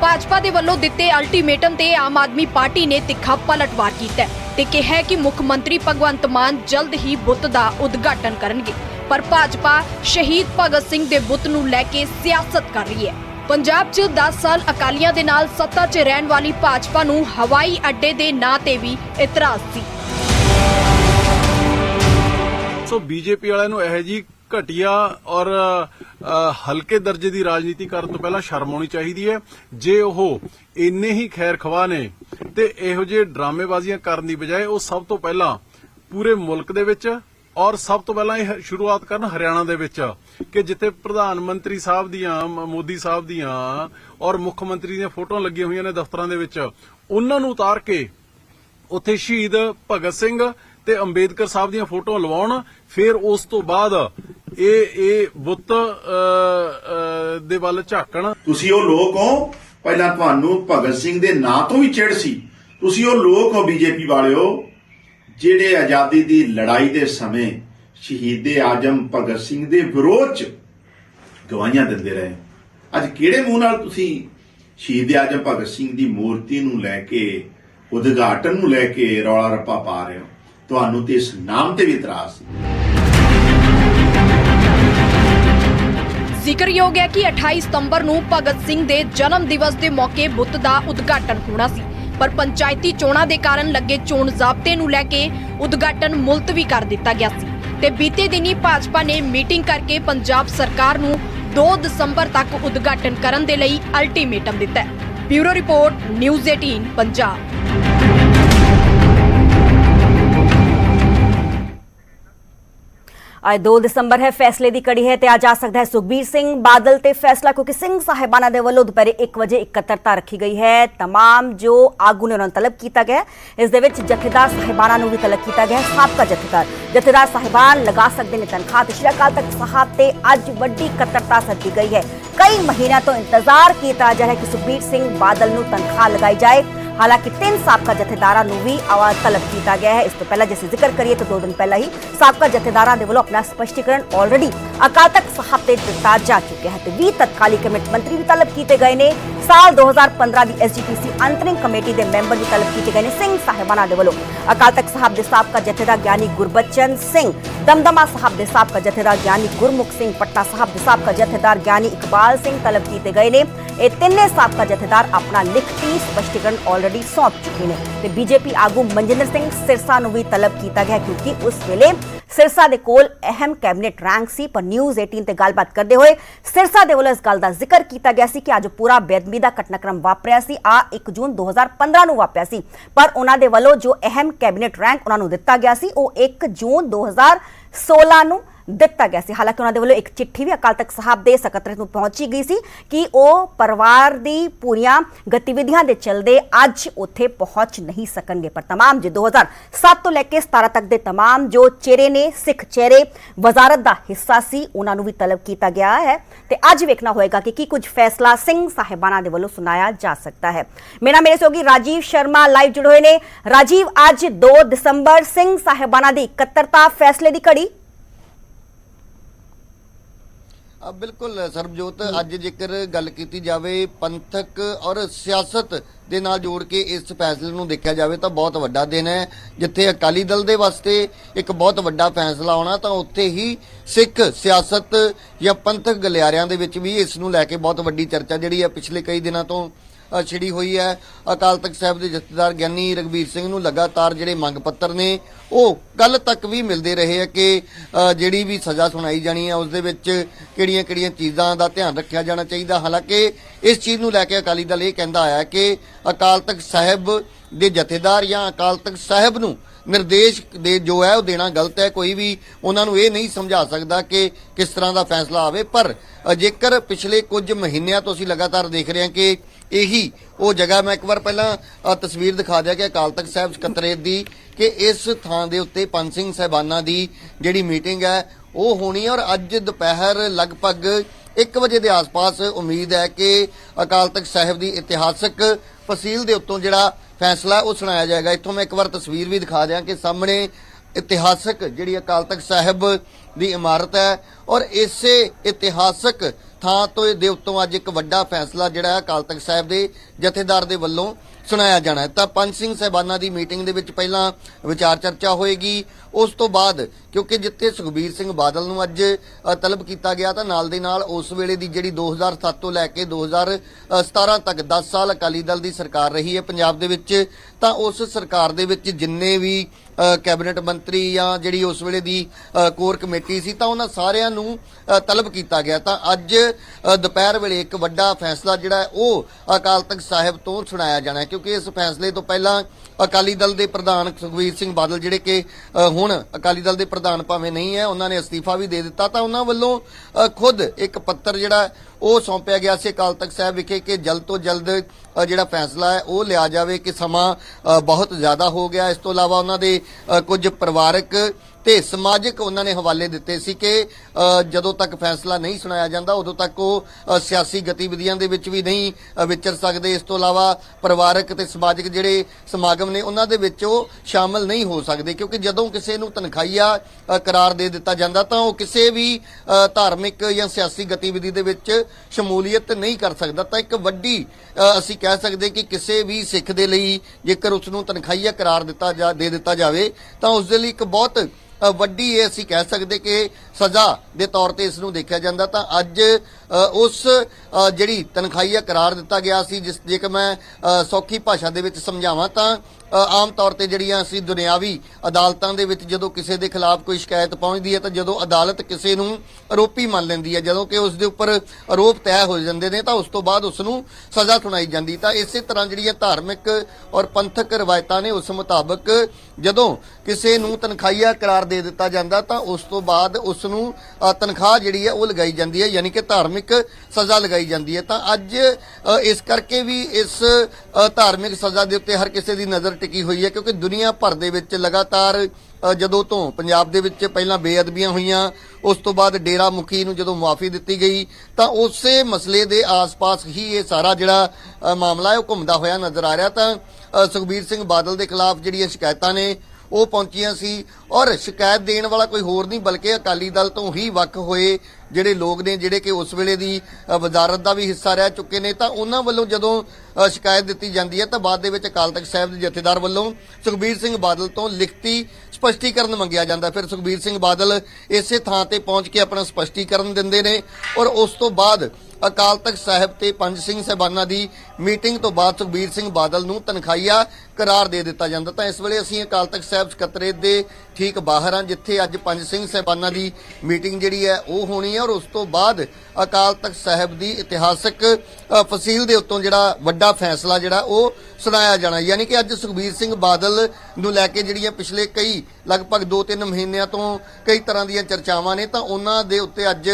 ਭਾਜਪਾ ਦੇ ਵੱਲੋਂ ਦਿੱਤੇ ਅਲਟੀਮੇਟਮ ਤੇ ਆਮ ਆਦਮੀ ਪਾਰਟੀ ਨੇ ਤਿੱਖਾ ਪਲਟਵਾਰ ਕੀਤਾ ਹੈ। ਤੇ ਕਿਹਾ ਕਿ ਮੁੱਖ ਮੰਤਰੀ ਭਗਵੰਤ ਮਾਨ ਜਲਦ ਹੀ ਬੁੱਤ ਦਾ ਉਦਘਾਟਨ ਕਰਨਗੇ। ਪਰ ਭਾਜਪਾ ਸ਼ਹੀਦ ਭਗਤ ਸਿੰਘ ਦੇ ਬੁੱਤ ਨੂੰ ਲੈ ਕੇ ਸਿਆਸਤ ਕਰ ਰਹੀ ਹੈ। ਪੰਜਾਬ 'ਚ 10 ਸਾਲ ਅਕਾਲੀਆਂ ਦੇ ਨਾਲ ਸੱਤਾ 'ਚ ਰਹਿਣ ਵਾਲੀ ਭਾਜਪਾ ਨੂੰ ਹਵਾਈ ਅੱਡੇ ਦੇ ਨਾਂ ਤੇ ਵੀ ਇਤਰਾਜ਼ ਸੀ। ਸੋ ਬੀਜੇਪੀ ਵਾਲਿਆਂ ਨੂੰ ਇਹ ਜੀ ਘਟੀਆ ਔਰ ਹਲਕੇ ਦਰਜੇ ਦੀ ਰਾਜਨੀਤੀ ਕਰਨ ਤੋਂ ਪਹਿਲਾਂ ਸ਼ਰਮ ਆਉਣੀ ਚਾਹੀਦੀ ਹੈ। ਜੇ ਉਹ ਇੰਨੇ ਹੀ ਖੈਰ ਖਵਾ ਨੇ ਤੇ ਇਹੋ ਜਿਹੇ ਡਰਾਮੇਬਾਜ਼ੀਆਂ ਕਰਨ ਦੀ ਬਜਾਏ ਉਹ ਸਭ ਤੋਂ ਪਹਿਲਾਂ ਪੂਰੇ ਮੁਲਕ ਦੇ ਵਿੱਚ ਔਰ ਸਭ ਤੋਂ ਪਹਿਲਾਂ ਇਹ ਸ਼ੁਰੂਆਤ ਕਰਨ ਹਰਿਆਣਾ ਦੇ ਵਿੱਚ ਕਿ ਜਿੱਥੇ ਪ੍ਰਧਾਨ ਮੰਤਰੀ ਸਾਹਿਬ ਦੀਆਂ ਮੋਦੀ ਸਾਹਿਬ ਦੀਆਂ ਔਰ ਮੁੱਖ ਮੰਤਰੀ ਦੀਆਂ ਫੋਟੋਆਂ ਲੱਗੀਆਂ ਹੋਈਆਂ ਨੇ ਦਫ਼ਤਰਾਂ ਦੇ ਵਿੱਚ, ਉਹਨਾਂ ਨੂੰ ਉਤਾਰ ਕੇ ਉੱਥੇ ਸ਼ਹੀਦ ਭਗਤ ਸਿੰਘ ਤੇ ਅੰਬੇਦਕਰ ਸਾਹਿਬ ਦੀਆਂ ਫੋਟੋਆਂ ਲਵਾਉਣ, ਫਿਰ ਉਸ ਤੋਂ ਬਾਅਦ ਇਹ ਇਹ ਬੁੱਤ ਦੇ ਵੱਲ ਝਾਕਣ। ਤੁਸੀਂ ਉਹ ਲੋਕ ਹੋ, ਪਹਿਲਾਂ ਤੁਹਾਨੂੰ ਭਗਤ ਸਿੰਘ ਦੇ ਨਾਂ ਤੋਂ ਵੀ ਚਿੜ ਸੀ। ਤੁਸੀਂ ਉਹ ਲੋਕ ਹੋ ਬੀਜੇਪੀ ਵਾਲਿਓ, ਜਿਹੜੇ ਆਜ਼ਾਦੀ ਦੀ ਲੜਾਈ ਦੇ ਸਮੇਂ ਸ਼ਹੀਦੇ ਆਜਮ ਭਗਤ ਸਿੰਘ ਦੇ ਵਿਰੋਧ ਚ ਗਵਾਹੀਆਂ ਦਿੰਦੇ ਰਹੇ। ਅੱਜ ਕਿਹੜੇ ਮੂੰਹ ਨਾਲ ਤੁਸੀਂ ਸ਼ਹੀਦ ਆਜਮ ਭਗਤ ਸਿੰਘ ਦੀ ਮੂਰਤੀ ਨੂੰ ਲੈ ਕੇ, ਉਦਘਾਟਨ ਨੂੰ ਲੈ ਕੇ ਰੌਲਾ ਰੱਪਾ ਪਾ ਰਹੇ ਹੋ? ਤੁਹਾਨੂੰ ਤੇ ਇਸ ਨਾਮ ਤੇ ਵੀ ਇਤਰਾਜ਼ ਸੀ। ਜ਼ਿਕਰਯੋਗ ਹੈ ਕਿ 28 ਸਤੰਬਰ ਨੂੰ ਭਗਤ ਸਿੰਘ ਦੇ ਜਨਮ ਦਿਵਸ ਦੇ ਮੌਕੇ ਬੁੱਤ ਦਾ ਉਦਘਾਟਨ ਹੋਣਾ ਸੀ। ਪਰ ਪੰਚਾਇਤੀ ਚੋਣਾਂ ਦੇ ਕਾਰਨ ਲੱਗੇ ਚੋਣ ਜ਼ਾਬਤੇ ਨੂੰ ਲੈ ਕੇ ਉਦਘਾਟਨ ਮੁਲਤਵੀ ਕਰ ਦਿੱਤਾ ਗਿਆ ਸੀ। ਤੇ ਬੀਤੇ ਦਿਨੀ ਭਾਜਪਾ ਨੇ ਮੀਟਿੰਗ ਕਰਕੇ ਪੰਜਾਬ ਸਰਕਾਰ ਨੂੰ 2 ਦਸੰਬਰ ਤੱਕ ਉਦਘਾਟਨ ਕਰਨ ਦੇ ਲਈ ਅਲਟੀਮੇਟਮ ਦਿੱਤਾ ਹੈ। Bureau report, News 18 Punjab. ਅੱਜ 2 ਦਸੰਬਰ ਹੈ ਫੈਸਲੇ ਦੀ ਕੜੀ ਹੈ ਤੇ ਅੱਜ ਆ ਸਕਦਾ ਹੈ ਸੁਖਬੀਰ ਸਿੰਘ ਬਾਦਲ ਤੇ ਫੈਸਲਾ ਕਿਉਂਕਿ ਸਿੰਘ ਸਾਹਿਬਾਨਾਂ ਦੇ ਵੱਲੋਂ ਦੁਪਹਿਰੇ 1 ਵਜੇ ਇਕੱਤਰਤਾ ਰੱਖੀ ਗਈ ਹੈ तमाम ਜੋ ਆਗੂ ਨੇ ਉਹਨਾਂ ਨੂੰ ਤਲਬ ਕੀਤਾ ਗਿਆ ਹੈ। ਇਸ ਦੇ ਵਿੱਚ ਜਥੇਦਾਰ ਸਾਹਿਬਾਨਾਂ ਨੂੰ ਵੀ ਤਲਬ ਕੀਤਾ ਗਿਆ ਹੈ ਸਾਬਕਾ ਜਥੇਦਾਰ ਜਥੇਦਾਰ ਸਾਹਿਬਾਨ ਲਗਾ ਸਕਦੇ ਨੇ ਤਨਖਾਹ ਤੇ ਸ਼੍ਰੀ ਅਕਾਲ ਤਖਤ ਸਾਹਿਬ ਤੇ ਅੱਜ ਵੱਡੀ ਇਕੱਤਰਤਾ ਸੱਦੀ ਗਈ ਹੈ ਕਈ ਮਹੀਨਿਆਂ ਤੋਂ ਇੰਤਜ਼ਾਰ ਕੀਤਾ ਜਾ ਰਿਹਾ ਹੈ ਕਿ ਸੁਖਬੀਰ ਸਿੰਘ ਬਾਦਲ ਨੂੰ ਤਨਖਾਹ ਲਗਾਈ ਜਾਏ ਹਾਲਾਂਕਿ ਤਿੰਨ ਸਾਬਕਾ ਜਥੇਦਾਰਾਂ ਨੂੰ ਵੀ ਆਵਾਜ਼ ਤਲਬ ਕੀਤਾ ਗਿਆ ਹੈ। ਇਸ ਤੋਂ ਪਹਿਲਾਂ ਜੇ ਅਸੀਂ ਜ਼ਿਕਰ ਕਰੀਏ ਤਾਂ ਦੋ ਦਿਨ ਪਹਿਲਾਂ ਹੀ ਸਾਬਕਾ ਜਥੇਦਾਰਾਂ ਦੇ ਵੱਲੋਂ ਆਪਣਾ ਸਪਸ਼ਟੀਕਰਨ ਆਲਰੇਡੀ ਅਕਾਲ ਤਖਤ ਸਾਹਿਬ ਤੇ ਦਿੱਤਾ ਜਾ ਚੁੱਕਿਆ ਹੈ ਤੇ 20 ਤਤਕਾਲੀ ਕਮਿਟ ਮੰਤਰੀ ਵੀ ਤਲਬ ਕੀਤੇ ਗਏ ਨੇ। ਸਾਲ 2015 ਦੀ ਐਸਜੀਪੀਸੀ ਅੰਤਰਿਮ ਕਮੇਟੀ ਦੇ ਮੈਂਬਰ ਵੀ ਤਲਬ ਕੀਤੇ ਗਏ ਨੇ ਸਿੰਘ ਸਾਹਿਬਾਨਾਂ ਦੇ ਵੱਲੋਂ। ਅਕਾਲ ਤਖਤ ਸਾਹਿਬ ਦੇ ਸਾਬਕਾ ਜਥੇਦਾਰ ਗਿਆਨੀ ਗੁਰਬਚਨ ਸਿੰਘ, ਦਮਦਮਾ ਸਾਹਿਬ ਦੇ ਸਾਬਕਾ ਜਥੇਦਾਰ ਗਿਆਨੀ ਗੁਰਮੁਖ ਸਿੰਘ ਪਟਨਾ ਸਾਹਿਬ ਦੇ ਸਾਬਕਾ ਜਥੇਦਾਰ ਗਿਆਨੀ ਇਕਬਾਲ ਸਿੰਘ ਤਲਬ ਕੀਤੇ ਗਏ ਨੇ। ਇਹ ਤਿੰਨੇ ਸਾਬਕਾ ਜਥੇਦਾਰ ਆਪਣਾ ਲਿਖਤੀ ਸਪਸ਼ਟੀਕਰਨ ਆਲਰੇਡੀ ਸੌਂਪ ਚੁੱਕੇ ਨੇ ਤੇ ਬੀਜੇਪੀ ਆਗੂ ਮਨਜਿੰਦਰ ਸਿੰਘ ਸਿਰਸਾ ਨੂੰ ਵੀ ਤਲਬ ਕੀਤਾ ਗਿਆ ਕਿਉਂਕਿ ਉਸ ਵੇਲੇ ਸਿਰਸਾ ਦੇ ਕੋਲ ਅਹਿਮ ਕੈਬਨਿਟ ਰੈਂਕ ਸੀ, ਪਰ ਨਿਊਜ਼ 18 ਤੇ ਗੱਲਬਾਤ ਕਰਦੇ ਹੋਏ ਸਿਰਸਾ ਦੇ ਵੱਲੋਂ ਇਸ ਗੱਲ ਦਾ ਜ਼ਿਕਰ ਕੀਤਾ ਗਿਆ ਸੀ ਕਿ ਅੱਜ ਪੂਰਾ ਬੇਅਦਬੀ ਦਾ ਘਟਨਾਕ੍ਰਮ ਵਾਪਰਿਆ ਸੀ। ਆ 1 ਜੂਨ 2015 ਨੂੰ ਵਾਪਰਿਆ ਸੀ, ਪਰ ਉਹਨਾਂ ਦੇ ਵੱਲੋਂ ਜੋ ਅਹਿਮ ਕੈਬਨਿਟ ਰੈਂਕ ਉਹਨਾਂ ਨੂੰ ਦਿੱਤਾ ਗਿਆ ਸੀ, ਉਹ 1 ਜੂਨ 2016 ਨੂੰ ਦਿੱਤਾ ਗਿਆ ਸੀ ਹਾਲਾਂਕਿ ਉਹਨਾਂ ਦੇ ਵੱਲੋਂ ਇੱਕ ਚਿੱਠੀ ਵੀ ਅਕਾਲ ਤਖਤ ਸਾਹਿਬ ਦੇ ਸਕੱਤਰੇਤ ਨੂੰ ਪਹੁੰਚੀ ਗਈ ਸੀ ਕਿ ਉਹ ਪਰਿਵਾਰ ਦੀ ਪੂਰੀਆਂ ਗਤੀਵਿਧੀਆਂ ਦੇ ਚਲਦੇ ਅੱਜ ਉੱਥੇ ਪਹੁੰਚ ਨਹੀਂ ਸਕਣਗੇ ਪਰ तमाम ਜੇ 2007 ਤੋਂ ਲੈ ਕੇ 17 ਤੱਕ ਦੇ तमाम ਜੋ ਚਿਹਰੇ ਨੇ ਸਿੱਖ ਚਿਹਰੇ ਵਜ਼ਾਰਤ ਦਾ ਹਿੱਸਾ ਸੀ ਉਹਨਾਂ ਨੂੰ ਵੀ ਤਲਬ ਕੀਤਾ ਗਿਆ ਹੈ ਤੇ ਅੱਜ ਵੇਖਣਾ ਹੋਏਗਾ ਕਿ ਕੀ ਕੁਝ ਫੈਸਲਾ ਸਿੰਘ ਸਾਹਿਬਾਨਾਂ ਦੇ ਵੱਲੋਂ ਸੁਣਾਇਆ ਜਾ ਸਕਦਾ ਹੈ ਮੇਰਾ ਮੇਰੇ ਸੋਗੀ ਰਾਜੀਵ ਸ਼ਰਮਾ ਲਾਈਵ ਜੁੜੇ ਹੋਏ ਨੇ ਰਾਜੀਵ ਅੱਜ 2 ਦਸੰਬਰ ਸਿੰਘ ਸਾਹਿਬਾਨਾਂ ਦੀ ਇਕੱਤਰਤਾ ਫੈਸਲੇ ਦੀ ਘੜੀ ਆ ਬਿਲਕੁਲ, ਸਰਬਜੋਤ, ਅੱਜ ਜੇਕਰ ਗੱਲ ਕੀਤੀ ਜਾਵੇ ਪੰਥਕ ਔਰ ਸਿਆਸਤ ਦੇ ਨਾਲ ਜੋੜ ਕੇ ਇਸ ਫੈਸਲੇ ਨੂੰ ਦੇਖਿਆ ਜਾਵੇ ਤਾਂ ਬਹੁਤ ਵੱਡਾ ਦਿਨ ਹੈ। ਜਿੱਥੇ ਅਕਾਲੀ ਦਲ ਦੇ ਵਾਸਤੇ ਇੱਕ ਬਹੁਤ ਵੱਡਾ ਫੈਸਲਾ ਆਉਣਾ, ਤਾਂ ਉੱਥੇ ਹੀ ਸਿੱਖ ਸਿਆਸਤ ਜਾਂ ਪੰਥਕ ਗਲਿਆਰਿਆਂ ਦੇ ਵਿੱਚ ਵੀ ਇਸ ਨੂੰ ਲੈ ਕੇ ਬਹੁਤ ਵੱਡੀ ਚਰਚਾ ਜਿਹੜੀ ਹੈ ਪਿਛਲੇ ਕਈ ਦਿਨਾਂ ਤੋਂ ਛਿੜੀ ਹੋਈ ਹੈ। ਅਕਾਲ ਤਖਤ ਸਾਹਿਬ ਦੇ ਜਥੇਦਾਰ ਗਿਆਨੀ ਰਗਵੀਰ ਸਿੰਘ ਨੂੰ ਲਗਾਤਾਰ ਜਿਹੜੇ ਮੰਗ ਪੱਤਰ ਨੇ, ਉਹ ਕੱਲ ਤੱਕ ਵੀ ਮਿਲਦੇ ਰਹੇ ਆ ਕਿ ਜਿਹੜੀ ਵੀ ਸਜ਼ਾ ਸੁਣਾਈ ਜਾਣੀ ਹੈ, ਉਸ ਦੇ ਵਿੱਚ ਕਿਹੜੀਆਂ-ਕਿਹੜੀਆਂ ਚੀਜ਼ਾਂ ਦਾ ਧਿਆਨ ਰੱਖਿਆ ਜਾਣਾ ਚਾਹੀਦਾ। ਹਾਲਾਂਕਿ ਇਸ ਚੀਜ਼ ਨੂੰ ਲੈ ਕੇ ਅਕਾਲੀ ਦਲ ਇਹ ਕਹਿੰਦਾ ਆਇਆ ਕਿ ਅਕਾਲ ਤਖਤ ਸਾਹਿਬ ਦੇ ਜਥੇਦਾਰ ਜਾਂ ਅਕਾਲ ਤਖਤ ਸਾਹਿਬ ਨੂੰ ਨਿਰਦੇਸ਼ ਦੇ ਜੋ ਹੈ ਉਹ ਦੇਣਾ ਗਲਤ ਹੈ। ਕੋਈ ਵੀ ਉਹਨਾਂ ਨੂੰ ਇਹ ਨਹੀਂ ਸਮਝਾ ਸਕਦਾ ਕਿ ਕਿਸ ਤਰ੍ਹਾਂ ਦਾ ਫੈਸਲਾ ਆਵੇ। ਪਰ ਜੇਕਰ ਪਿਛਲੇ ਕੁਝ ਮਹੀਨਿਆਂ ਤੋਂ ਅਸੀਂ ਲਗਾਤਾਰ ਦੇਖ ਰਹੇ ਹਾਂ ਕਿ ਇਹੀ ਉਹ ਜਗ੍ਹਾ, ਮੈਂ ਇੱਕ ਵਾਰ ਪਹਿਲਾਂ ਤਸਵੀਰ ਦਿਖਾ ਦਿਆ ਕਿ ਅਕਾਲ ਤਖਤ ਸਾਹਿਬ ਸਕੱਤਰੇਤ ਦੀ ਕਿ ਇਸ ਥਾਂ ਦੇ ਉੱਤੇ ਪੰਜ ਸਿੰਘ ਸਾਹਿਬਾਨਾਂ ਦੀ ਜਿਹੜੀ ਮੀਟਿੰਗ ਹੈ, ਉਹ ਹੋਣੀ ਹੈ। ਔਰ ਅੱਜ ਦੁਪਹਿਰ ਲਗਭਗ 1 ਵਜੇ ਦੇ ਆਸ-ਪਾਸ ਉਮੀਦ ਹੈ ਕਿ ਅਕਾਲ ਤਖਤ ਸਾਹਿਬ ਦੀ ਇਤਿਹਾਸਕ ਫਸੀਲ ਦੇ ਉੱਤੋਂ ਜਿਹੜਾ ਫੈਸਲਾ ਉਹ ਸੁਣਾਇਆ ਜਾਏਗਾ। ਇੱਥੋਂ ਮੈਂ ਇੱਕ ਵਾਰ ਤਸਵੀਰ ਵੀ ਦਿਖਾ ਦਿਆਂ ਕਿ ਸਾਹਮਣੇ ਇਤਿਹਾਸਕ ਜਿਹੜੀ ਅਕਾਲ ਤਖਤ ਸਾਹਿਬ ਦੀ ਇਮਾਰਤ ਹੈ ਔਰ ਇਸੇ ਇਤਿਹਾਸਕ ਥਾਂ ਤੋਂ ਦੇ ਉੱਤੋਂ ਅੱਜ ਇੱਕ ਵੱਡਾ ਫੈਸਲਾ ਜਿਹੜਾ ਹੈ ਅਕਾਲ ਤਖਤ ਸਾਹਿਬ ਦੇ ਜਥੇਦਾਰ ਦੇ ਵੱਲੋਂ ਸੁਣਾਇਆ ਜਾਣਾ ਹੈ। ਤਾਂ ਪੰਜ ਸਿੰਘ ਸਾਹਿਬਾਨਾਂ ਦੀ ਮੀਟਿੰਗ ਦੇ ਵਿੱਚ ਪਹਿਲਾਂ ਵਿਚਾਰ ਚਰਚਾ ਹੋਏਗੀ ਉਸ ਤੋਂ ਬਾਅਦ, ਕਿਉਂਕਿ ਜਿੱਥੇ ਸੁਖਬੀਰ ਸਿੰਘ ਬਾਦਲ ਨੂੰ ਅੱਜ ਤਲਬ ਕੀਤਾ ਗਿਆ ਤਾਂ ਨਾਲ ਦੇ ਨਾਲ ਉਸ ਵੇਲੇ ਦੀ ਜਿਹੜੀ 2007 ਤੋਂ ਲੈ ਕੇ 2017 ਤੱਕ 10 ਸਾਲ ਅਕਾਲੀ ਦਲ ਦੀ ਸਰਕਾਰ ਰਹੀ ਹੈ ਪੰਜਾਬ ਦੇ ਵਿੱਚ, ਤਾਂ ਉਸ ਸਰਕਾਰ ਦੇ ਵਿੱਚ ਜਿੰਨੇ ਵੀ ਕੈਬਨਿਟ ਮੰਤਰੀ ਜਾਂ ਜਿਹੜੀ ਉਸ ਵੇਲੇ ਦੀ ਕੋਰ ਕਮੇਟੀ ਸੀ ਤਾਂ ਉਹਨਾਂ ਸਾਰਿਆਂ ਨੂੰ ਤਲਬ ਕੀਤਾ ਗਿਆ। ਤਾਂ ਅੱਜ ਦੁਪਹਿਰ ਵੇਲੇ ਇੱਕ ਵੱਡਾ ਫੈਸਲਾ ਜਿਹੜਾ ਉਹ ਅਕਾਲ ਤਖਤ ਸਾਹਿਬ ਤੋਂ ਸੁਣਾਇਆ ਜਾਣਾ ਕਿਉਂਕਿ ਇਸ ਫੈਸਲੇ ਤੋਂ ਪਹਿਲਾਂ ਅਕਾਲੀ ਦਲ ਦੇ ਪ੍ਰਧਾਨ ਸੁਖਬੀਰ ਸਿੰਘ ਬਾਦਲ ਜਿਹੜੇ ਕਿ ਹੁਣ ਅਕਾਲੀ ਦਲ ਦੇ ਪ੍ਰਧਾਨ ਭਾਵੇਂ ਨਹੀਂ ਹੈ, ਉਹਨਾਂ ਨੇ ਅਸਤੀਫਾ ਵੀ ਦੇ ਦਿੱਤਾ ਤਾਂ ਉਹਨਾਂ ਵੱਲੋਂ ਖੁਦ ਇੱਕ ਪੱਤਰ ਜਿਹੜਾ ਉਹ ਸੌਂਪਿਆ ਗਿਆ ਸੀ ਅਕਾਲ ਤਖਤ ਸਾਹਿਬ ਵਿਖੇ ਕਿ ਜਲਦ ਤੋਂ ਜਲਦ ਜਿਹੜਾ ਫੈਸਲਾ ਹੈ, ਉਹ ਲਿਆ ਜਾਵੇ ਕਿ ਸਮਾਂ ਬਹੁਤ ਜ਼ਿਆਦਾ ਹੋ ਗਿਆ। ਇਸ ਤੋਂ ਇਲਾਵਾ ਉਹਨਾਂ ਦੇ ਕੁਝ ਪਰਿਵਾਰਕ ਤੇ ਸਮਾਜਿਕ ਉਹਨਾਂ ਨੇ ਹਵਾਲੇ ਦਿੱਤੇ ਸੀ ਕਿ ਜਦੋਂ ਤੱਕ ਫੈਸਲਾ ਨਹੀਂ ਸੁਣਾਇਆ ਜਾਂਦਾ, ਉਦੋਂ ਤੱਕ ਉਹ ਸਿਆਸੀ ਗਤੀਵਿਧੀਆਂ ਦੇ ਵਿੱਚ ਵੀ ਨਹੀਂ ਵਿਚਰ ਸਕਦੇ। ਇਸ ਤੋਂ ਇਲਾਵਾ ਪਰਿਵਾਰਕ ਤੇ ਸਮਾਜਿਕ ਜਿਹੜੇ ਸਮਾਗਮ ਨੇ, ਉਹਨਾਂ ਦੇ ਵਿੱਚ ਉਹ ਸ਼ਾਮਲ ਨਹੀਂ ਹੋ ਸਕਦੇ, ਕਿਉਂਕਿ ਜਦੋਂ ਕਿਸੇ ਨੂੰ ਤਨਖਾਈਆ ਕਰਾਰ ਦੇ ਦਿੱਤਾ ਜਾਂਦਾ, ਤਾਂ ਉਹ ਕਿਸੇ ਵੀ ਧਾਰਮਿਕ ਜਾਂ ਸਿਆਸੀ ਗਤੀਵਿਧੀ ਦੇ ਵਿੱਚ ਸ਼ਮੂਲੀਅਤ ਨਹੀਂ ਕਰ ਸਕਦਾ, ਤਾਂ ਇੱਕ ਵੱਡੀ ਅਸੀਂ ਕਹਿ ਸਕਦੇ ਕਿ ਕਿਸੇ ਵੀ ਸਿੱਖ ਦੇ ਲਈ ਜੇਕਰ ਉਸ ਨੂੰ ਤਨਖਾਹੀਆ ਕਰਾਰ ਦਿੱਤਾ ਜਾ, ਦੇ ਦਿੱਤਾ ਜਾਵੇ, ਤਾਂ ਉਸ ਦੇ ਲਈ ਇੱਕ ਬਹੁਤ ਵੱਡੀ ਇਹ ਅਸੀਂ ਕਹਿ ਸਕਦੇ ਕਿ ਸਜ਼ਾ ਦੇ ਤੌਰ ਤੇ ਇਸ ਨੂੰ ਦੇਖਿਆ ਜਾਂਦਾ। ਤਾਂ ਅੱਜ ਉਸ ਜਿਹੜੀ ਤਨਖਾਹੀਆ ਕਰਾਰ ਦਿੱਤਾ ਗਿਆ ਸੀ, ਜਿਸ ਜੇਕਰ ਮੈਂ ਸੌਖੀ ਭਾਸ਼ਾ ਦੇ ਵਿੱਚ ਸਮਝਾਵਾਂ, ਤਾਂ ਆਮ ਤੌਰ ਤੇ ਜਿਹੜੀਆਂ ਅਸੀਂ ਦੁਨਿਆਵੀ ਅਦਾਲਤਾਂ ਦੇ ਵਿੱਚ ਜਦੋਂ ਕਿਸੇ ਦੇ ਖਿਲਾਫ ਕੋਈ ਸ਼ਿਕਾਇਤ ਪਹੁੰਚਦੀ ਹੈ ਤਾਂ ਜਦੋਂ ਅਦਾਲਤ ਕਿਸੇ ਨੂੰ ਆਰੋਪੀ ਮੰਨ ਲੈਂਦੀ ਹੈ। ਜਦੋਂ ਕਿ ਉਸ ਦੇ ਉੱਪਰ ਆਰੋਪ ਤੈਅ ਹੋ ਜਾਂਦੇ ਨੇ ਤਾਂ ਉਸ ਤੋਂ ਬਾਅਦ ਉਸ ਨੂੰ ਸਜ਼ਾ ਸੁਣਾਈ ਜਾਂਦੀ। ਤਾਂ ਇਸੇ ਤਰ੍ਹਾਂ ਜਿਹੜੀਆਂ ਧਾਰਮਿਕ ਔਰ ਪੰਥਕ ਰਵਾਇਤਾਂ ਨੇ ਉਸ ਮੁਤਾਬਕ ਜਦੋਂ ਕਿਸੇ ਨੂੰ ਤਨਖਾਹੀਆ ਕਰਾਰ ਦੇ ਦਿੱਤਾ ਜਾਂਦਾ ਤਾਂ ਉਸ ਤੋਂ ਬਾਅਦ ਉਸ ਨੂੰ ਤਨਖਾਹ ਜਿਹੜੀ ਹੈ ਉਹ ਲਗਾਈ ਜਾਂਦੀ ਹੈ। ਯਾਨੀ ਕਿ ਧਾਰਮਿਕ ਸਜ਼ਾ ਲਗਾਈ ਜਾਂਦੀ ਹੈ। ਤਾਂ ਅੱਜ ਇਸ ਕਰਕੇ ਵੀ ਇਸ ਧਾਰਮਿਕ ਸਜ਼ਾ ਦੇ ਉੱਤੇ ਹਰ ਕਿਸੇ ਦੀ ਨਜ਼ਰ ਟਿਕੀ ਹੋਈ ਹੈ? ਕਿਉਂਕਿ ਦੁਨੀਆ ਭਰ ਦੇ ਵਿੱਚ ਲਗਾਤਾਰ ਜਦੋਂ ਤੋਂ ਪੰਜਾਬ ਦੇ ਵਿੱਚ ਪਹਿਲਾਂ ਬੇਅਦਬੀਆਂ ਹੋਈਆਂ, ਉਸ ਤੋਂ ਬਾਅਦ ਡੇਰਾ ਮੁਖੀ ਨੂੰ ਜਦੋਂ ਮੁਆਫੀ ਦਿੱਤੀ ਗਈ, ਤਾਂ ਉਸੇ ਮਸਲੇ ਦੇ ਆਸ-ਪਾਸ ਹੀ ਇਹ ਸਾਰਾ ਜਿਹੜਾ ਮਾਮਲਾ ਹੈ, ਉਹ ਘੁੰਮਦਾ ਹੋਇਆ ਨਜ਼ਰ ਆ ਰਿਹਾ। ਤਾਂ ਸੁਖਬੀਰ ਸਿੰਘ ਬਾਦਲ ਦੇ ਖਿਲਾਫ ਜਿਹੜੀਆਂ ਸ਼ਿਕਾਇਤਾਂ ਨੇ ਉਹ ਪਹੁੰਚੀਆਂ ਸੀ। ਔਰ ਸ਼ਿਕਾਇਤ ਦੇਣ ਵਾਲਾ ਕੋਈ ਹੋਰ ਨਹੀਂ, ਬਲਕਿ ਅਕਾਲੀ ਦਲ ਤੋਂ ਹੀ ਵੱਖ ਹੋਏ ਜਿਹੜੇ ਲੋਕ ਨੇ, ਜਿਹੜੇ ਕਿ ਉਸ ਵੇਲੇ ਦੀ ਵਜ਼ਾਰਤ ਦਾ ਵੀ ਹਿੱਸਾ ਰਹਿ ਚੁੱਕੇ ਨੇ। ਤਾਂ ਉਹਨਾਂ ਵੱਲੋਂ ਜਦੋਂ ਸ਼ਿਕਾਇਤ ਦਿੱਤੀ ਜਾਂਦੀ ਹੈ, ਤਾਂ ਬਾਅਦ ਦੇ ਵਿੱਚ ਅਕਾਲ ਤਖਤ ਸਾਹਿਬ ਦੇ ਜਥੇਦਾਰ ਵੱਲੋਂ ਸੁਖਬੀਰ ਸਿੰਘ ਬਾਦਲ ਤੋਂ ਲਿਖਤੀ ਸਪਸ਼ਟੀਕਰਨ ਮੰਗਿਆ ਜਾਂਦਾ। ਫਿਰ ਸੁਖਬੀਰ ਸਿੰਘ ਬਾਦਲ ਇਸੇ ਥਾਂ ਤੇ ਪਹੁੰਚ ਕੇ ਆਪਣਾ ਸਪਸ਼ਟੀਕਰਨ ਦਿੰਦੇ ਨੇ ਔਰ ਉਸ ਤੋਂ ਬਾਅਦ ਅਕਾਲ ਤਖਤ ਸਾਹਿਬ ਤੇ ਪੰਜ ਸਿੰਘ ਸਾਹਿਬਾਨਾਂ ਦੀ ਮੀਟਿੰਗ ਤੋਂ ਬਾਅਦ ਸੁਖਬੀਰ ਸਿੰਘ ਬਾਦਲ ਨੂੰ ਤਨਖਾਹੀਆ ਕਰਾਰ ਦੇ ਦਿੱਤਾ ਜਾਂਦਾ। ਤਾਂ ਇਸ ਵੇਲੇ ਅਸੀਂ ਅਕਾਲ ਤਖਤ ਸਾਹਿਬ ਸਕੱਤਰੇਤ ਦੇ ਠੀਕ ਬਾਹਰ ਹਾਂ, ਜਿੱਥੇ ਅੱਜ ਪੰਜ ਸਿੰਘ ਸਾਹਿਬਾਨਾਂ ਦੀ ਮੀਟਿੰਗ ਜਿਹੜੀ ਹੈ, ਉਹ ਹੋਣੀ ਹੈ ਔਰ ਉਸ ਤੋਂ ਬਾਅਦ ਅਕਾਲ ਤਖਤ ਸਾਹਿਬ ਦੀ ਇਤਿਹਾਸਕ ਫਸੀਲ ਦੇ ਉੱਤੋਂ ਜਿਹੜਾ ਵੱਡਾ ਫੈਸਲਾ ਜਿਹੜਾ, ਉਹ ਸੁਣਾਇਆ ਜਾਣਾ। ਯਾਨੀ ਕਿ ਅੱਜ ਸੁਖਬੀਰ ਸਿੰਘ ਬਾਦਲ ਨੂੰ ਲੈ ਕੇ ਜਿਹੜੀਆਂ ਪਿਛਲੇ ਕਈ, ਲਗਭਗ 2-3 ਮਹੀਨਿਆਂ ਤੋਂ ਕਈ ਤਰ੍ਹਾਂ ਦੀਆਂ ਚਰਚਾਵਾਂ ਨੇ, ਤਾਂ ਉਹਨਾਂ ਦੇ ਉੱਤੇ ਅੱਜ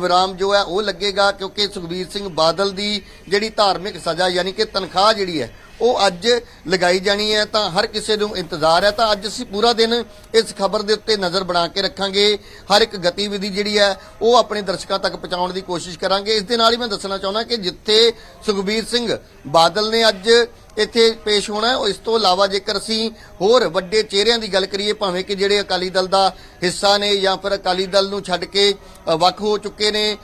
ਵਿਰਾਮ ਜੋ ਹੈ, ਉਹ ਲੱਗੇਗਾ, ਕਿਉਂਕਿ ਸੁਖਬੀਰ ਸਿੰਘ ਬਾਦਲ ਦੀ ਜਿਹੜੀ ਧਾਰਮਿਕ ਸਜ਼ਾ, ਯਾਨੀ ਕਿ ਤਨਖਾਹ ਜਿਹੜੀ ਹੈ ਉਹ ਅੱਜ ਲਗਾਈ ਜਾਣੀ ਹੈ ਤਾਂ ਹਰ ਕਿਸੇ ਨੂੰ ਇੰਤਜ਼ਾਰ ਹੈ ਤਾਂ ਅੱਜ ਅਸੀਂ ਪੂਰਾ ਦਿਨ ਇਸ ਖਬਰ ਦੇ ਉੱਤੇ ਨਜ਼ਰ ਬਣਾ ਕੇ ਰੱਖਾਂਗੇ। ਹਰ ਇੱਕ ਗਤੀਵਿਧੀ ਜਿਹੜੀ ਹੈ, ਉਹ ਆਪਣੇ ਦਰਸ਼ਕਾਂ ਤੱਕ ਪਹੁੰਚਾਉਣ ਦੀ ਕੋਸ਼ਿਸ਼ ਕਰਾਂਗੇ। ਇਸ ਦੇ ਨਾਲ ਹੀ ਮੈਂ ਦੱਸਣਾ ਚਾਹੁੰਦਾ ਕਿ ਜਿੱਥੇ ਸੁਖਬੀਰ ਸਿੰਘ ਬਾਦਲ ਨੇ ਅੱਜ ਇੱਥੇ ਪੇਸ਼ ਹੋਣਾ ਇਸ ਤੋਂ ਇਲਾਵਾ ਜੇਕਰ ਅਸੀਂ ਹੋਰ ਵੱਡੇ ਚਿਹਰਿਆਂ ਦੀ ਗੱਲ ਕਰੀਏ, ਭਾਵੇਂ ਕਿ ਜਿਹੜੇ ਅਕਾਲੀ ਦਲ ਦਾ ਹਿੱਸਾ ਨੇ ਜਾਂ ਫਿਰ ਅਕਾਲੀ ਦਲ ਨੂੰ ਛੱਡ ਕੇ ਵੱਖ ਹੋ ਚੁੱਕੇ ਨੇ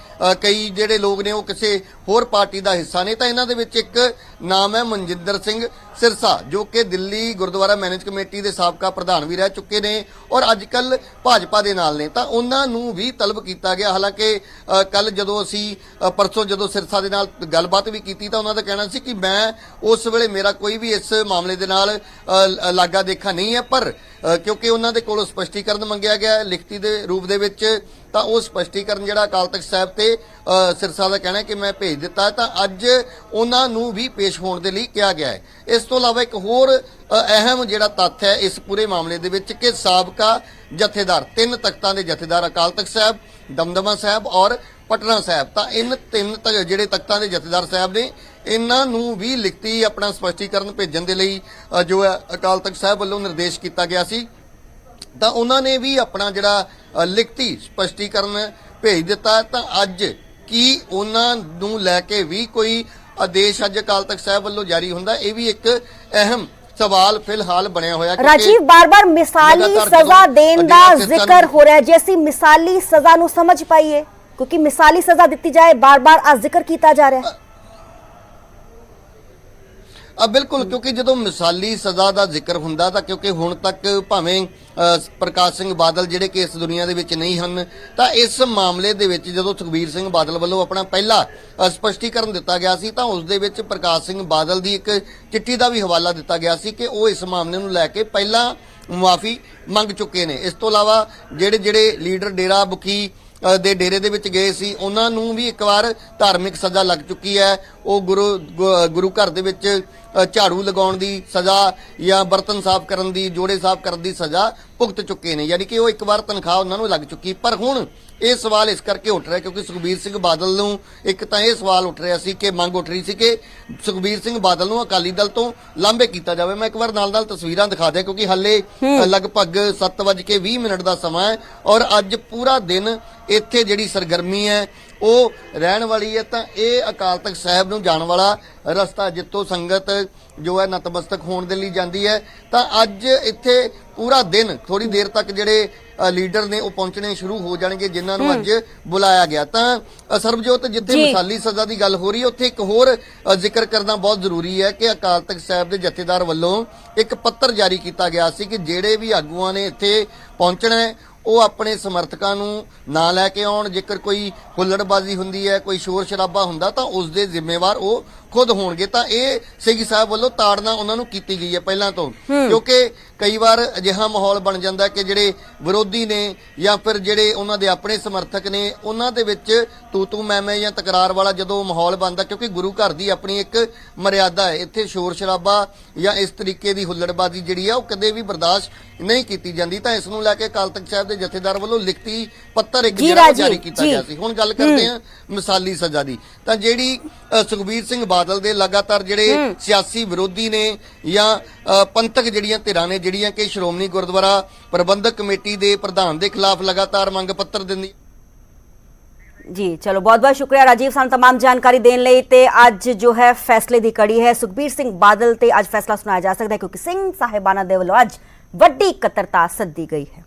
ਕਈ ਜਿਹੜੇ ਲੋਕ ਨੇ ਉਹ ਕਿਸੇ ਹੋਰ ਪਾਰਟੀ ਦਾ ਹਿੱਸਾ ਨੇ, ਤਾਂ ਇਹਨਾਂ ਦੇ ਵਿੱਚ ਇੱਕ ਨਾਮ ਹੈ ਮਨਜਿੰਦਰ ਸਿੰਘ। ਸਿਰਸਾ, ਜੋ ਕਿ ਦਿੱਲੀ ਗੁਰਦੁਆਰਾ ਮੈਨੇਜ ਕਮੇਟੀ ਦੇ ਸਾਬਕਾ ਪ੍ਰਧਾਨ ਵੀ ਰਹਿ ਚੁੱਕੇ ਨੇ ਔਰ ਅੱਜ ਕੱਲ ਭਾਜਪਾ ਦੇ ਨਾਲ ਨੇ। ਤਾਂ ਉਹਨਾਂ ਨੂੰ ਵੀ ਤਲਬ ਕੀਤਾ ਗਿਆ। ਹਾਲਾਂਕਿ ਕੱਲ ਜਦੋਂ ਅਸੀਂ ਪਰਸੋਂ ਜਦੋਂ ਸਿਰਸਾ ਦੇ ਨਾਲ ਗੱਲਬਾਤ ਵੀ ਕੀਤੀ ਤਾਂ ਉਹਨਾਂ ਦਾ ਕਹਿਣਾ ਸੀ ਕਿ ਮੈਂ ਉਸ ਵੇਲੇ ਮੇਰਾ ਕੋਈ ਵੀ ਇਸ ਮਾਮਲੇ ਦੇ ਨਾਲ ਲਾਗਾ ਦੇਖਾ ਨਹੀਂ ਹੈ, ਪਰ ਕਿਉਂਕਿ ਉਹਨਾਂ ਦੇ ਕੋਲੋਂ ਸਪਸ਼ਟੀਕਰਨ ਮੰਗਿਆ ਗਿਆ ਲਿਖਤੀ ਦੇ ਰੂਪ ਦੇ ਵਿੱਚ, ਤਾਂ ਉਹ ਸਪਸ਼ਟੀਕਰਨ ਜਿਹੜਾ ਅਕਾਲ ਤਖਤ ਸਾਹਿਬ ਤੇ ਸਿਰਸਾ ਦਾ ਕਹਿਣਾ ਕਿ ਮੈਂ ਭੇਜ ਦਿੱਤਾ ਤਾਂ ਅੱਜ ਉਹਨਾਂ ਨੂੰ ਵੀ ਪੇਸ਼ ਹੋਣ ਦੇ ਲਈ ਕਿਹਾ ਗਿਆ ਹੈ। ਇਸ ਤੋਂ ਇਲਾਵਾ ਇੱਕ ਹੋਰ ਅਹਿਮ ਜਿਹੜਾ ਤੱਥ ਹੈ ਇਸ ਪੂਰੇ ਮਾਮਲੇ ਦੇ ਵਿੱਚ ਕਿ ਸਾਬਕਾ ਜਥੇਦਾਰ, ਤਿੰਨ ਤਖਤਾਂ ਦੇ ਜਥੇਦਾਰ ਅਕਾਲ ਤਖਤ ਸਾਹਿਬ, ਦਮਦਮਾ ਸਾਹਿਬ ਔਰ ਪਟਨਾ ਸਾਹਿਬ, ਤਾਂ ਇਨ ਤਿੰਨ ਤ- ਜਿਹੜੇ ਤਖਤਾਂ ਦੇ ਜਥੇਦਾਰ ਸਾਹਿਬ ਨੇ ਇਹਨਾਂ ਨੂੰ ਵੀ ਲਿਖਤੀ ਆਪਣਾ ਸਪਸ਼ਟੀਕਰਨ ਭੇਜਣ ਦੇ ਲਈ ਜੋ ਹੈ ਅਕਾਲ ਤਖਤ ਸਾਹਿਬ ਵੱਲੋਂ ਨਿਰਦੇਸ਼ ਕੀਤਾ ਗਿਆ ਸੀ। ਤਾਂ ਉਹਨਾਂ ਨੇ ਵੀ ਆਪਣਾ ਜਿਹੜਾ ਲਿਖਤੀ ਸਪਸ਼ਟੀਕਰਨ ਭੇਜ ਦਿੱਤਾ। ਤਾਂ ਅੱਜ ਕੀ ਉਹਨਾਂ ਨੂੰ ਲੈ ਕੇ ਵੀ ਕੋਈ ਆਦੇਸ਼ ਅੱਜ ਅਕਾਲ ਤਖਤ ਸਾਹਿਬ ਵੱਲੋਂ ਜਾਰੀ ਹੁੰਦਾ? ਇਹ ਵੀ ਇੱਕ ਅਹਿਮ ਸਵਾਲ ਫਿਲਹਾਲ ਬਣਿਆ ਹੋਇਆ ਕਿਉਂਕਿ ਰਾਜੀਵ ਬਾਰ-ਬਾਰ ਮਿਸਾਲੀ ਸਜ਼ਾ ਦੇਣ ਦਾ ਜ਼ਿਕਰ ਹੋ ਰਿਹਾ ਜੇ ਅਸੀਂ ਮਿਸਾਲੀ ਸਜ਼ਾ ਨੂੰ ਸਮਝ ਪਾਈਏ ਕਿਉਂਕਿ ਮਿਸਾਲੀ ਸਜ਼ਾ ਦਿੱਤੀ ਜਾਏ ਬਾਰ-ਬਾਰ ਆ ਜ਼ਿਕਰ ਕੀਤਾ ਜਾ ਰਿਹਾ ਹੈ। ਆ ਬਿਲਕੁਲ ਕਿਉਂਕਿ ਜਦੋਂ ਮਿਸਾਲੀ ਸਜ਼ਾ ਦਾ ਜ਼ਿਕਰ ਹੁੰਦਾ ਤਾਂ ਕਿਉਂਕਿ ਹੁਣ ਤੱਕ ਭਾਵੇਂ ਪ੍ਰਕਾਸ਼ ਸਿੰਘ ਬਾਦਲ ਜਿਹੜੇ ਕਿ ਇਸ ਦੁਨੀਆ ਦੇ ਵਿੱਚ ਨਹੀਂ ਹਨ ਤਾਂ ਇਸ ਮਾਮਲੇ ਦੇ ਵਿੱਚ ਜਦੋਂ ਸੁਖਬੀਰ ਸਿੰਘ ਬਾਦਲ ਵੱਲੋਂ ਆਪਣਾ ਪਹਿਲਾ ਅ, ਸਪਸ਼ਟੀਕਰਨ ਦਿੱਤਾ ਗਿਆ ਸੀ ਤਾਂ ਉਸ ਦੇ ਵਿੱਚ ਪ੍ਰਕਾਸ਼ ਸਿੰਘ ਬਾਦਲ ਦੀ ਇੱਕ ਚਿੱਠੀ ਦਾ ਵੀ ਹਵਾਲਾ ਦਿੱਤਾ ਗਿਆ ਸੀ ਕਿ ਉਹ ਇਸ ਮਾਮਲੇ ਨੂੰ ਲੈ ਕੇ ਪਹਿਲਾਂ ਮੁਆਫੀ ਮੰਗ ਚੁੱਕੇ ਨੇ। ਇਸ ਤੋਂ ਇਲਾਵਾ ਜਿਹੜੇ ਜਿਹੜੇ ਲੀਡਰ ਡੇਰਾ ਬੁਖੀ ਦੇ ਡੇਰੇ ਦੇ ਵਿੱਚ ਗਏ ਸੀ ਉਹਨਾਂ ਨੂੰ ਵੀ ਇੱਕ ਵਾਰ ਧਾਰਮਿਕ ਸਜ਼ਾ ਲੱਗ ਚੁੱਕੀ ਹੈ। ਉਹ ਗੁਰੂ ਗੁਰੂ ਘਰ ਦੇ ਵਿੱਚ ਝਾੜੂ ਲਗਾਉਣ ਦੀ ਸਜ਼ਾ ਜਾਂ ਬਰਤਨ ਸਾਫ਼ ਕਰਨ ਦੀ ਜੋੜੇ ਸਾਫ਼ ਕਰਨ ਦੀ ਸਜ਼ਾ ਭੁਗਤ ਚੁੱਕੇ ਨੇ। ਯਾਨੀ ਕਿ ਉਹ ਇੱਕ ਵਾਰ ਤਨਖਾਹ ਉਹਨਾਂ ਨੂੰ ਲੱਗ ਚੁੱਕੀ। ਪਰ ਹੁਣ ਇਹ ਸਵਾਲ ਇਸ ਕਰਕੇ ਉੱਠ ਰਿਹਾ ਕਿਉਂਕਿ ਸੁਖਬੀਰ ਸਿੰਘ ਬਾਦਲ ਨੂੰ ਇੱਕ ਤਾਂ ਇਹ ਸਵਾਲ ਉੱਠ ਰਿਹਾ ਸੀ ਕਿ ਮੰਗ ਉੱਠ ਰਹੀ ਸੀ ਕਿ ਸੁਖਬੀਰ ਸਿੰਘ ਬਾਦਲ ਨੂੰ ਅਕਾਲੀ ਦਲ ਤੋਂ ਲਾਂਭੇ ਕੀਤਾ ਜਾਵੇ। ਮੈਂ ਇੱਕ ਵਾਰ ਨਾਲ ਨਾਲ ਤਸਵੀਰਾਂ ਦਿਖਾ ਦਿਆਂ ਕਿਉਂਕਿ ਹੱਲੇ ਲਗਭਗ 7:20 ਮਿੰਟ ਦਾ ਸਮਾਂ ਹੈ ਔਰ ਅੱਜ ਪੂਰਾ ਦਿਨ ਇੱਥੇ ਜਿਹੜੀ ਸਰਗਰਮੀ ਹੈ ਉਹ ਰਹਿਣ ਵਾਲੀ ਹੈ ਤਾਂ ਇਹ ਅਕਾਲ ਤਖਤ ਸਾਹਿਬ ਨੂੰ ਜਾਣ ਵਾਲਾ ਰਸਤਾ ਜਿੱਥੋਂ ਸੰਗਤ ਜੋ ਹੈ ਨਤਮਸਤਕ ਹੋਣ ਦੇ ਲਈ ਜਾਂਦੀ ਹੈ। ਤਾਂ ਅੱਜ ਇੱਥੇ ਪੂਰਾ ਦਿਨ ਥੋੜੀ ਦੇਰ ਤੱਕ ਜਿਹੜੇ ਲੀਡਰ ਨੇ ਉਹ ਪਹੁੰਚਣੇ ਸ਼ੁਰੂ ਹੋ ਜਾਣਗੇ ਜਿਨ੍ਹਾਂ ਨੂੰ ਅੱਜ ਬੁਲਾਇਆ ਗਿਆ। ਤਾਂ ਸਰਬਜੋਤ ਜਿੱਥੇ। ਮਿਸਾਲੀ ਸਜ਼ਾ ਦੀ ਗੱਲ ਹੋ ਰਹੀ ਹੈ ਉੱਥੇ ਇੱਕ ਹੋਰ ਜ਼ਿਕਰ ਕਰਨਾ ਬਹੁਤ ਜ਼ਰੂਰੀ ਹੈ ਕਿ ਅਕਾਲ ਤਖਤ ਸਾਹਿਬ ਦੇ ਜਥੇਦਾਰ ਵੱਲੋਂ ਇੱਕ ਪੱਤਰ ਜਾਰੀ ਕੀਤਾ ਗਿਆ ਸੀ ਕਿ ਜਿਹੜੇ ਵੀ ਆਗੂਆਂ ਨੇ ਇੱਥੇ ਪਹੁੰਚਣਾ ਹੈ ਉਹ ਆਪਣੇ ਸਮਰਥਕਾਂ ਨੂੰ ਨਾ ਲੈ ਕੇ ਆਉਣ। ਜੇਕਰ ਕੋਈ ਹੁੱਲੜਬਾਜ਼ੀ ਹੁੰਦੀ ਹੈ, ਕੋਈ ਸ਼ੋਰ ਸ਼ਰਾਬਾ ਹੁੰਦਾ, ਤਾਂ ਉਸ ਦੇ ਜ਼ਿੰਮੇਵਾਰ ਉਹ ਖੁਦ ਹੋਣਗੇ ਤਾਂ ਇਹ ਸਿੰਘ ਸਾਹਿਬ ਵੱਲੋਂ ਤਾੜਨਾ ਉਹਨਾਂ ਨੂੰ ਕੀਤੀ ਗਈ ਹੈ ਪਹਿਲਾਂ ਤੋਂ। ਕਿਉਂਕਿ ਕਈ ਵਾਰ ਅਜਿਹਾ ਮਾਹੌਲ ਬਣ ਜਾਂਦਾ ਕਿ ਜਿਹੜੇ ਵਿਰੋਧੀ ਨੇ ਜਾਂ ਫਿਰ ਜਿਹੜੇ ਉਹਨਾਂ ਦੇ ਆਪਣੇ ਸਮਰਥਕ ਨੇ ਉਹਨਾਂ ਦੇ ਵਿੱਚ ਤੂ ਤੂ ਮੈਂ ਮੈਂ ਜਾਂ ਤਕਰਾਰ ਵਾਲਾ ਜਦੋਂ ਮਾਹੌਲ ਬਣਦਾ ਕਿਉਂਕਿ ਗੁਰੂ ਘਰ ਦੀ ਆਪਣੀ ਇੱਕ ਮਰਿਆਦਾ ਹੈ। ਇੱਥੇ ਸ਼ੋਰ ਸ਼ਰਾਬਾ ਜਾਂ ਇਸ ਤਰੀਕੇ ਦੀ ਹੁੱਲੜਬਾਜ਼ੀ ਜਿਹੜੀ ਆ ਉਹ ਕਦੇ ਵੀ ਬਰਦਾਸ਼ਤ ਨਹੀਂ ਕੀਤੀ ਜਾਂਦੀ। ਤਾਂ ਇਸ ਨੂੰ ਲੈ ਕੇ ਅਕਾਲ ਤਖਤ ਸਾਹਿਬ ਦੇ ਜਥੇਦਾਰ ਵੱਲੋਂ ਲਿਖਤੀ ਪੱਤਰ ਇੱਕ ਜਿਹੜਾ ਜਾਰੀ ਕੀਤਾ। ਗਿਆ ਸੀ। ਹੁਣ ਗੱਲ ਕਰਦੇ ਹਾਂ। ਮਿਸਾਲੀ ਸਜ਼ਾ ਦੀ। ਤਾਂ ਜਿਹੜੀ ਸੁਖਬੀਰ ਸਿੰਘ ਬਾਦਲ ਦੇ ਲਗਾਤਾਰ ਜਿਹੜੇ ਸਿਆਸੀ ਵਿਰੋਧੀ ਨੇ ਜਾਂ ਅ, ਪੰਥਕ ਜਿਹੜੀਆਂ ਧਿਰਾਂ ਨੇ ਜਿਹੜੀਆਂ ਕਿ ਸ਼੍ਰੋਮਣੀ ਗੁਰਦੁਆਰਾ ਪ੍ਰਬੰਧਕ ਕਮੇਟੀ ਦੇ ਪ੍ਰਧਾਨ ਦੇ ਖਿਲਾਫ ਲਗਾਤਾਰ ਮੰਗ ਪੱਤਰ ਦਿੰਦੀ ਜੀ ਚਲੋ ਬਹੁਤ ਬਹੁਤ ਸ਼ੁਕਰੀਆ ਰਾਜੀਵ ਸਾਨੂੰ तमाम ਜਾਣਕਾਰੀ ਦੇਣ ਲਈ ਤੇ ਅੱਜ ਜੋ ਹੈ ਫੈਸਲੇ ਦੀ ਕੜੀ ਹੈ ਸੁਖਬੀਰ ਸਿੰਘ ਬਾਦਲ ਤੇ ਅੱਜ ਫੈਸਲਾ ਸੁਣਾਇਆ ਜਾ ਸਕਦਾ ਹੈ ਕਿਉਂਕਿ ਸਿੰਘ ਸਾਹਿਬਾਨਾਂ ਦੇ ਵੱਲੋਂ ਅੱਜ ਵੱਡੀ ਇਕੱਤਰਤਾ ਸੱਦੀ ਗਈ ਹੈ